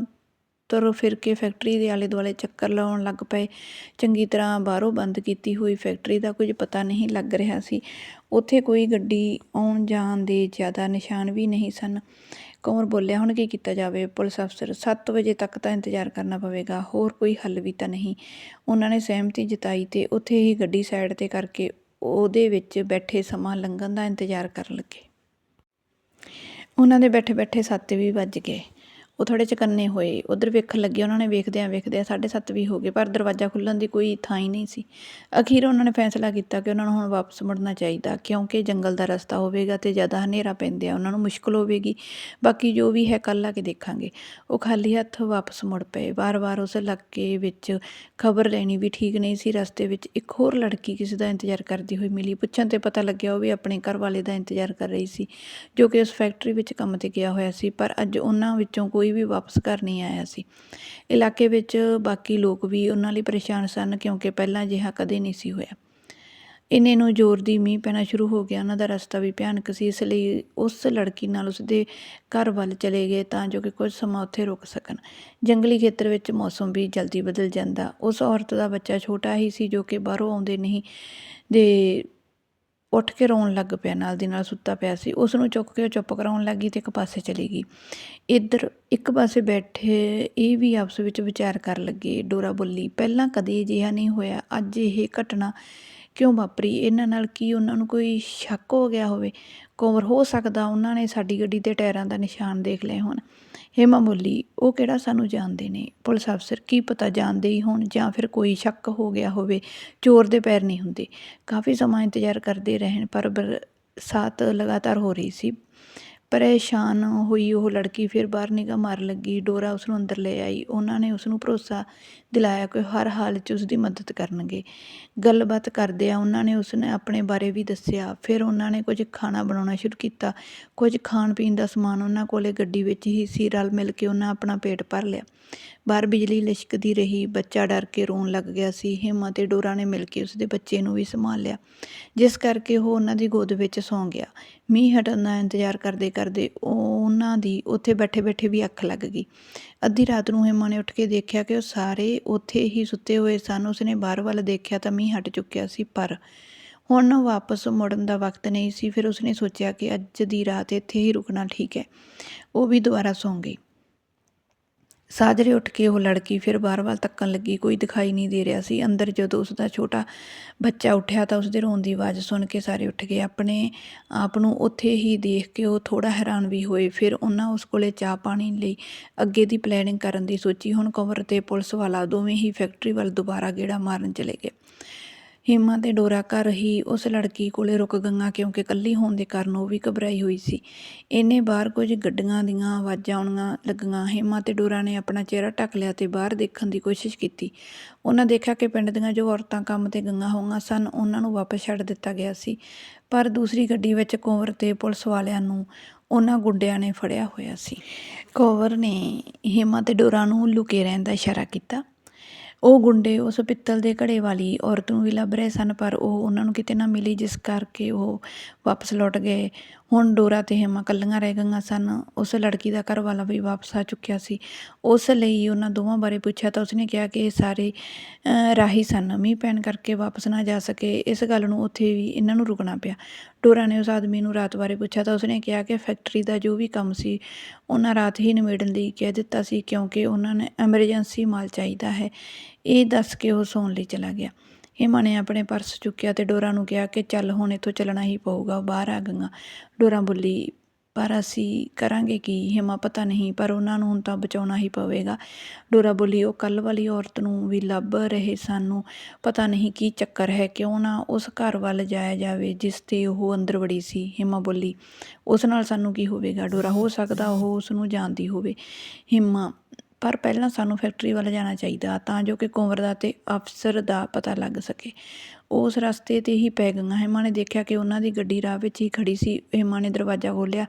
ਤੁਰ ਫਿਰ ਕੇ ਫੈਕਟਰੀ ਦੇ ਆਲੇ ਦੁਆਲੇ ਚੱਕਰ ਲਾਉਣ ਲੱਗ ਪਏ। ਚੰਗੀ ਤਰ੍ਹਾਂ ਬਾਹਰੋਂ ਬੰਦ ਕੀਤੀ ਹੋਈ ਫੈਕਟਰੀ ਦਾ ਕੁਝ ਪਤਾ ਨਹੀਂ ਲੱਗ ਰਿਹਾ ਸੀ। ਉੱਥੇ ਕੋਈ ਗੱਡੀ ਆਉਣ ਜਾਣ ਦੇ ਜ਼ਿਆਦਾ ਨਿਸ਼ਾਨ ਵੀ ਨਹੀਂ ਸਨ। ਕੰਵਰ ਬੋਲਿਆ, ਹੁਣ ਕੀ ਕੀਤਾ ਜਾਵੇ? ਪੁਲਿਸ ਅਫਸਰ 7 ਵਜੇ ਤੱਕ ਤਾਂ ਇੰਤਜ਼ਾਰ ਕਰਨਾ ਪਵੇਗਾ, ਹੋਰ ਕੋਈ ਹੱਲ ਵੀ ਤਾਂ ਨਹੀਂ। ਉਹਨਾਂ ਨੇ ਸਹਿਮਤੀ ਜਤਾਈ ਤੇ ਉੱਥੇ ਹੀ ਗੱਡੀ ਸਾਈਡ ਤੇ ਕਰਕੇ ਉਹਦੇ ਵਿੱਚ ਬੈਠੇ ਸਮਾਂ ਲੰਘਣ ਦਾ ਇੰਤਜ਼ਾਰ ਕਰਨ ਲੱਗੇ। ਉਹਨਾਂ ਦੇ ਬੈਠੇ ਬੈਠੇ ਸੱਤ ਵੀ ਵੱਜ ਗਏ। ਉਹ ਥੋੜੇ ਚਕੰਨੇ ਹੋਏ, ਉਧਰ ਵੇਖਣ ਲੱਗੇ, ਉਹਨਾਂ ਨੇ ਵੇਖਦਿਆਂ ਵੇਖਦਿਆਂ ਸਾਢੇ ਸੱਤ ਵੀ ਹੋ ਗਏ, ਪਰ ਦਰਵਾਜ਼ਾ ਖੁੱਲ੍ਹਣ ਦੀ ਕੋਈ ਥਾਂ ਹੀ ਨਹੀਂ ਸੀ। ਅਖੀਰ ਉਹਨਾਂ ਨੇ ਫੈਸਲਾ ਕੀਤਾ ਕਿ ਉਹਨਾਂ ਨੂੰ ਹੁਣ ਵਾਪਸ ਮੁੜਨਾ ਚਾਹੀਦਾ, ਕਿਉਂਕਿ ਜੰਗਲ ਦਾ ਰਸਤਾ ਹੋਵੇਗਾ ਤੇ ਜ਼ਿਆਦਾ ਹਨੇਰਾ ਪੈਂਦਿਆ ਉਹਨਾਂ ਨੂੰ ਮੁਸ਼ਕਲ ਹੋਵੇਗੀ। ਬਾਕੀ ਜੋ ਵੀ ਹੈ, ਕੱਲ੍ਹ ਆ ਕੇ ਦੇਖਾਂਗੇ। ਉਹ ਖਾਲੀ ਹੱਥ ਵਾਪਸ ਮੁੜ ਪਏ। ਵਾਰ-ਵਾਰ ਉਸ ਇਲਾਕੇ ਵਿੱਚ ਖਬਰ ਲੈਣੀ ਵੀ ਠੀਕ ਨਹੀਂ ਸੀ। ਰਸਤੇ ਵਿੱਚ ਇੱਕ ਹੋਰ ਲੜਕੀ ਕਿਸੇ ਦਾ ਇੰਤਜ਼ਾਰ ਕਰਦੀ ਹੋਈ ਮਿਲੀ। ਪੁੱਛਣ ਤੇ ਪਤਾ ਲੱਗਿਆ, ਉਹ ਵੀ ਆਪਣੇ ਘਰ ਵਾਲੇ ਦਾ ਇੰਤਜ਼ਾਰ ਕਰ ਰਹੀ ਸੀ, ਜੋ ਕਿ ਉਸ ਫੈਕਟਰੀ ਵਿੱਚ ਕੰਮ ਤੇ ਗਿਆ ਹੋਇਆ ਸੀ। ਪਰ ਅੱਜ ਉਹਨਾਂ ਵਿੱਚੋਂ ਕੋਈ ਕੋਈ ਵੀ ਵਾਪਸ ਘਰ ਨਹੀਂ ਆਇਆ ਸੀ। ਇਲਾਕੇ ਵਿੱਚ ਬਾਕੀ ਲੋਕ ਵੀ ਉਹਨਾਂ ਲਈ ਪਰੇਸ਼ਾਨ ਸਨ ਕਿਉਂਕਿ ਪਹਿਲਾਂ ਅਜਿਹਾ ਕਦੇ ਨਹੀਂ ਸੀ ਹੋਇਆ। ਇੰਨੇ ਨੂੰ ਜ਼ੋਰ ਦੀ ਮੀਂਹ ਪੈਣਾ ਸ਼ੁਰੂ ਹੋ ਗਿਆ। ਉਹਨਾਂ ਦਾ ਰਸਤਾ ਵੀ ਭਿਆਨਕ ਸੀ, ਇਸ ਲਈ ਉਸ ਲੜਕੀ ਨਾਲ ਉਸਦੇ ਘਰ ਵੱਲ ਚਲੇ ਗਏ ਤਾਂ ਜੋ ਕਿ ਕੁਝ ਸਮਾਂ ਉੱਥੇ ਰੁਕ ਸਕਣ। ਜੰਗਲੀ ਖੇਤਰ ਵਿੱਚ ਮੌਸਮ ਵੀ ਜਲਦੀ ਬਦਲ ਜਾਂਦਾ। ਉਸ ਔਰਤ ਦਾ ਬੱਚਾ ਛੋਟਾ ਹੀ ਸੀ ਜੋ ਕਿ ਬਾਹਰੋਂ ਆਉਂਦੇ ਨਹੀਂ ਦੇ ਉੱਠ ਕੇ ਰੋਣ ਲੱਗ ਪਿਆ, ਨਾਲ ਦੀ ਨਾਲ ਸੁੱਤਾ ਪਿਆ ਸੀ। ਉਸ ਨੂੰ ਚੁੱਕ ਕੇ ਉਹ ਚੁੱਪ ਕਰਾਉਣ ਲੱਗੀ ਤੇ ਇੱਕ ਪਾਸੇ ਚਲੀ ਗਈ। ਇੱਧਰ ਇੱਕ ਪਾਸੇ ਬੈਠੇ ਇਹ ਵੀ ਆਪਸ ਵਿੱਚ ਵਿਚਾਰ ਕਰਨ ਲੱਗੇ, ਡੋਰਾ ਬੋਲੀ, ਪਹਿਲਾਂ ਕਦੇ ਅਜਿਹਾ ਨਹੀਂ ਹੋਇਆ, ਅੱਜ ਇਹ ਘਟਨਾ ਕਿਉਂ ਵਾਪਰੀ? ਇਹਨਾਂ ਨਾਲ ਕੀ ਉਹਨਾਂ ਨੂੰ ਕੋਈ ਸ਼ੱਕ ਹੋ ਗਿਆ ਹੋਵੇ? ਕੋਵਰ ਹੋ ਸਕਦਾ ਉਹਨਾਂ ਨੇ ਸਾਡੀ ਗੱਡੀ ਦੇ ਟਾਇਰਾਂ ਦਾ ਨਿਸ਼ਾਨ ਦੇਖ ਲਏ ਹੋਣ। ਹੇਮਾ ਬੋਲੀ ਉਹ ਕਿਹੜਾ ਸਾਨੂੰ ਜਾਣਦੇ ਨੇ? ਪੁਲਿਸ ਅਫਸਰ, ਕੀ ਪਤਾ ਜਾਣਦੇ ਹੀ ਹੋਣ ਜਾਂ ਫਿਰ ਕੋਈ ਸ਼ੱਕ ਹੋ ਗਿਆ ਹੋਵੇ, ਚੋਰ ਦੇ ਪੈਰ ਨਹੀਂ ਹੁੰਦੇ। ਕਾਫੀ ਸਮਾਂ ਇੰਤਜ਼ਾਰ ਕਰਦੇ ਰਹਿਣ, ਪਰ ਬਰਸਾਤ ਲਗਾਤਾਰ ਹੋ ਰਹੀ ਸੀ। ਪਰੇਸ਼ਾਨ ਹੋਈ, ਉਹ ਲੜਕੀ ਫਿਰ ਬਾਹਰ ਨਿਗਾਹ ਮਾਰ ਲੱਗੀ, ਡੋਰਾ ਉਸ ਨੂੰ ਅੰਦਰ ਲੈ ਆਈ, ਉਹਨਾਂ ਨੇ ਉਸ ਨੂੰ ਭਰੋਸਾ ਦਿਲਾਇਆ ਕਿ ਹਰ ਹਾਲ 'ਚ ਉਸ ਦੀ ਮਦਦ ਕਰਨਗੇ। ਗੱਲਬਾਤ ਕਰਦਿਆਂ ਉਹਨਾਂ ਨੇ ਉਸ ਨੇ ਆਪਣੇ ਬਾਰੇ ਵੀ ਦੱਸਿਆ, ਫਿਰ ਉਹਨਾਂ ਨੇ ਕੁਝ ਖਾਣਾ ਬਣਾਉਣਾ ਸ਼ੁਰੂ ਕੀਤਾ। ਕੁਝ ਖਾਣ ਪੀਣ ਦਾ ਸਮਾਨ ਉਹਨਾਂ ਕੋਲੇ ਗੱਡੀ ਵਿੱਚ ਹੀ ਸੀ, ਰਲ ਮਿਲ ਕੇ ਉਹਨਾਂ ਆਪਣਾ ਪੇਟ ਭਰ ਲਿਆ। ਬਾਹਰ ਬਿਜਲੀ ਲਿਸ਼ਕਦੀ ਰਹੀ, ਬੱਚਾ ਡਰ ਕੇ ਰੋਣ ਲੱਗ ਗਿਆ ਸੀ। ਹਿੰਮਾ ਤੇ ਡੋਰਾ ਨੇ ਮਿਲ ਕੇ ਉਸਦੇ ਬੱਚੇ ਨੂੰ ਵੀ ਸੰਭਾਲ ਲਿਆ, ਜਿਸ ਕਰਕੇ ਉਹ ਉਹਨਾਂ ਦੀ ਗੋਦ ਵਿੱਚ ਸੌਂ ਗਿਆ। ਮੀਂਹ ਹਟਣ ਦਾ ਇੰਤਜ਼ਾਰ ਕਰਦੇ ਕਰਦੇ ਉਹ ਉਹਨਾਂ ਦੀ ਉੱਥੇ ਬੈਠੇ ਬੈਠੇ ਵੀ ਅੱਖ ਲੱਗ ਗਈ। ਅੱਧੀ ਰਾਤ ਨੂੰ ਹਿੰਮਾ ਨੇ ਉੱਠ ਕੇ ਦੇਖਿਆ ਕਿ ਉਹ ਸਾਰੇ ਉੱਥੇ ਹੀ ਸੁੱਤੇ ਹੋਏ ਸਨ। ਉਸਨੇ ਬਾਹਰ ਵੱਲ ਦੇਖਿਆ ਤਾਂ ਮੀਂਹ ਹਟ ਚੁੱਕਿਆ ਸੀ, ਪਰ ਹੁਣ ਵਾਪਸ ਮੁੜਨ ਦਾ ਵਕਤ ਨਹੀਂ ਸੀ। ਫਿਰ ਉਸਨੇ ਸੋਚਿਆ ਕਿ ਅੱਜ ਦੀ ਰਾਤ ਇੱਥੇ ਹੀ ਰੁਕਣਾ ਠੀਕ ਹੈ। ਉਹ ਵੀ ਦੁਬਾਰਾ ਸੌਂ ਗਈ। ਸਾਜਰੇ ਉੱਠ ਕੇ ਉਹ ਲੜਕੀ ਫਿਰ ਬਾਹਰ ਵਾਰ ਤੱਕਣ ਲੱਗੀ, ਕੋਈ ਦਿਖਾਈ ਨਹੀਂ ਦੇ ਰਿਹਾ ਸੀ। ਅੰਦਰ ਜਦੋਂ ਉਸ ਦਾ ਛੋਟਾ ਬੱਚਾ ਉੱਠਿਆ ਤਾਂ ਉਸਦੇ ਰੋਣ ਦੀ ਆਵਾਜ਼ ਸੁਣ ਕੇ ਸਾਰੇ ਉੱਠ ਗਏ। ਆਪਣੇ ਆਪ ਨੂੰ ਉੱਥੇ ਹੀ ਦੇਖ ਕੇ ਉਹ ਥੋੜਾ ਹੈਰਾਨ ਵੀ ਹੋਏ। ਫਿਰ ਉਹਨਾਂ ਉਸ ਕੋਲੇ ਚਾਹ ਪਾਣੀ ਲਈ ਅੱਗੇ ਦੀ ਪਲੈਨਿੰਗ ਕਰਨ ਦੀ ਸੋਚੀ। ਹੁਣ ਕਵਰ ਤੇ ਪੁਲਿਸ ਵਾਲਾ ਦੋਵੇਂ ਹੀ ਫੈਕਟਰੀ ਵੱਲ ਦੁਬਾਰਾ ਗੇੜਾ ਮਾਰਨ ਚਲੇ ਗਏ। ਹੇਮਾ ਤੇ ਡੋਰਾ ਘਰ ਹੀ ਉਸ ਲੜਕੀ ਕੋਲੇ ਰੁਕ ਗਈਆਂ ਕਿਉਂਕਿ ਇਕੱਲੀ ਹੋਣ ਦੇ ਕਾਰਨ ਉਹ ਵੀ ਘਬਰਾਈ ਹੋਈ ਸੀ। ਇਹਨੇ ਬਾਹਰ ਕੁਝ ਗੱਡੀਆਂ ਦੀਆਂ ਆਵਾਜ਼ਾਂ ਆਉਣੀਆਂ ਲੱਗੀਆਂ। ਹੇਮਾ ਤੇ ਡੋਰਾ ਨੇ ਆਪਣਾ ਚਿਹਰਾ ਢੱਕ ਲਿਆ ਤੇ ਬਾਹਰ ਦੇਖਣ ਦੀ ਕੋਸ਼ਿਸ਼ ਕੀਤੀ। ਉਹਨਾਂ ਦੇਖਿਆ ਕਿ ਪਿੰਡ ਦੀਆਂ ਜੋ ਔਰਤਾਂ ਕੰਮ ਤੇ ਗਈਆਂ ਹੋਈਆਂ ਸਨ, ਉਹਨਾਂ ਨੂੰ ਵਾਪਸ ਛੱਡ ਦਿੱਤਾ ਗਿਆ ਸੀ। ਪਰ ਦੂਸਰੀ ਗੱਡੀ ਵਿੱਚ ਕੋਵਰ ਤੇ ਪੁਲਿਸ ਵਾਲਿਆਂ ਨੂੰ ਉਹਨਾਂ ਗੁੰਡਿਆਂ ਨੇ ਫੜਿਆ ਹੋਇਆ ਸੀ। ਕੋਵਰ ਨੇ ਹੇਮਾ ਤੇ ਡੋਰਾ ਨੂੰ ਲੁਕੇ ਰਹਿਣ ਦਾ ਇਸ਼ਾਰਾ ਕੀਤਾ। ਉਹ ਗੁੰਡੇ ਉਸ ਪਿੱਤਲ ਦੇ ਘੜੇ ਵਾਲੀ ਔਰਤ ਨੂੰ ਵੀ ਲੱਭ ਰਹੇ ਸਨ ਪਰ ਉਹ ਉਹਨਾਂ ਨੂੰ ਕਿਤੇ ਨਾ ਮਿਲੀ ਜਿਸ ਕਰਕੇ ਉਹ ਵਾਪਸ ਲੁੱਟ ਗਏ। ਹੁਣ ਡੋਰਾ ਤੇ ਹਿੰਮਾ ਕੱਲੀਆਂ ਰਹਿ ਗਈਆਂ ਸਨ। ਉਸ ਲੜਕੀ ਦਾ ਘਰ ਵਾਲਾ ਵੀ ਵਾਪਸ ਆ ਚੁੱਕਿਆ ਸੀ। ਉਸ ਲਈ ਉਹਨਾਂ ਦੋਵਾਂ ਬਾਰੇ ਪੁੱਛਿਆ ਤਾਂ ਉਸਨੇ ਕਿਹਾ ਕਿ ਇਹ ਸਾਰੇ ਅਹ, ਰਾਹੀ ਸਨ। ਮੀਂਹ ਪੈਣ ਕਰਕੇ ਵਾਪਸ ਨਾ ਜਾ ਸਕੇ। ਇਸ ਗੱਲ ਨੂੰ ਉੱਥੇ ਵੀ ਇਹਨਾਂ ਨੂੰ ਰੁਕਣਾ ਪਿਆ। ਡੋਰਾ ਨੇ ਉਸ ਆਦਮੀ ਨੂੰ ਰਾਤ ਬਾਰੇ ਪੁੱਛਿਆ ਤਾਂ ਉਸਨੇ ਕਿਹਾ ਕਿ ਫੈਕਟਰੀ ਦਾ ਜੋ ਵੀ ਕੰਮ ਸੀ ਉਹਨਾਂ ਰਾਤ ਹੀ ਨਿਬੇੜਨ ਲਈ ਕਹਿ ਦਿੱਤਾ ਸੀ ਕਿਉਂਕਿ ਉਹਨਾਂ ਨੇ ਐਮਰਜੈਂਸੀ ਮਾਲ ਚਾਹੀਦਾ ਹੈ। ਇਹ ਦੱਸ ਕੇ ਉਹ ਸੌਣ ਲਈ ਚਲਾ ਗਿਆ। ਹਿਮਾ ਨੇ ਆਪਣੇ ਪਰਸ ਚੁੱਕਿਆ ਤੇ ਡੋਰਾ ਨੂੰ ਕਿਹਾ ਕਿ ਚੱਲ ਹੁਣ ਇੱਥੋਂ ਚੱਲਣਾ ਹੀ ਪਊਗਾ, ਉਹ ਬਾਹਰ ਆ ਗਈਆਂ। ਡੋਰਾ ਬੋਲੀ, ਪਰ ਅਸੀਂ ਕਰਾਂਗੇ ਕੀ? ਹਿਮਾ ਪਤਾ ਨਹੀਂ, ਪਰ ਉਹਨਾਂ ਨੂੰ ਹੁਣ ਤਾਂ ਬਚਾਉਣਾ ਹੀ ਪਵੇਗਾ। ਡੋਰਾ ਬੋਲੀ, ਉਹ ਕੱਲ ਵਾਲੀ ਔਰਤ ਨੂੰ ਵੀ ਲੱਭ ਰਹੇ ਸਾਨੂੰ। ਪਤਾ ਨਹੀਂ ਕੀ ਚੱਕਰ ਹੈ, ਕਿਉਂ ਨਾ ਉਸ ਘਰ ਵੱਲ ਜਾਇਆ ਜਾਵੇ, ਜਿਸ ਤੇ ਉਹ ਅੰਦਰ ਵੜੀ ਸੀ। ਹਿਮਾ ਬੋਲੀ, ਉਸ ਨਾਲ ਸਾਨੂੰ ਕੀ ਹੋਵੇਗਾ? ਡੋਰਾ, ਹੋ ਸਕਦਾ ਉਹ ਉਸ ਨੂੰ ਜਾਣਦੀ ਹੋਵੇ। ਹਿਮਾ ਪਰ ਪਹਿਲਾਂ ਸਾਨੂੰ ਫੈਕਟਰੀ ਵੱਲ ਜਾਣਾ ਚਾਹੀਦਾ ਤਾਂ ਜੋ ਕਿ ਕੁੰਵਰ ਦਾ ਅਤੇ ਅਫਸਰ ਦਾ ਪਤਾ ਲੱਗ ਸਕੇ। ਉਸ ਰਸਤੇ ਤੇ ਹੀ ਪੈ ਗਈਆਂ। ਹਿਮਾ ਨੇ ਦੇਖਿਆ ਕਿ ਉਹਨਾਂ ਦੀ ਗੱਡੀ ਰਾਹ ਵਿੱਚ ਹੀ ਖੜੀ ਸੀ। ਹਿਮਾ ਨੇ ਦਰਵਾਜ਼ਾ ਖੋਲ੍ਹਿਆ।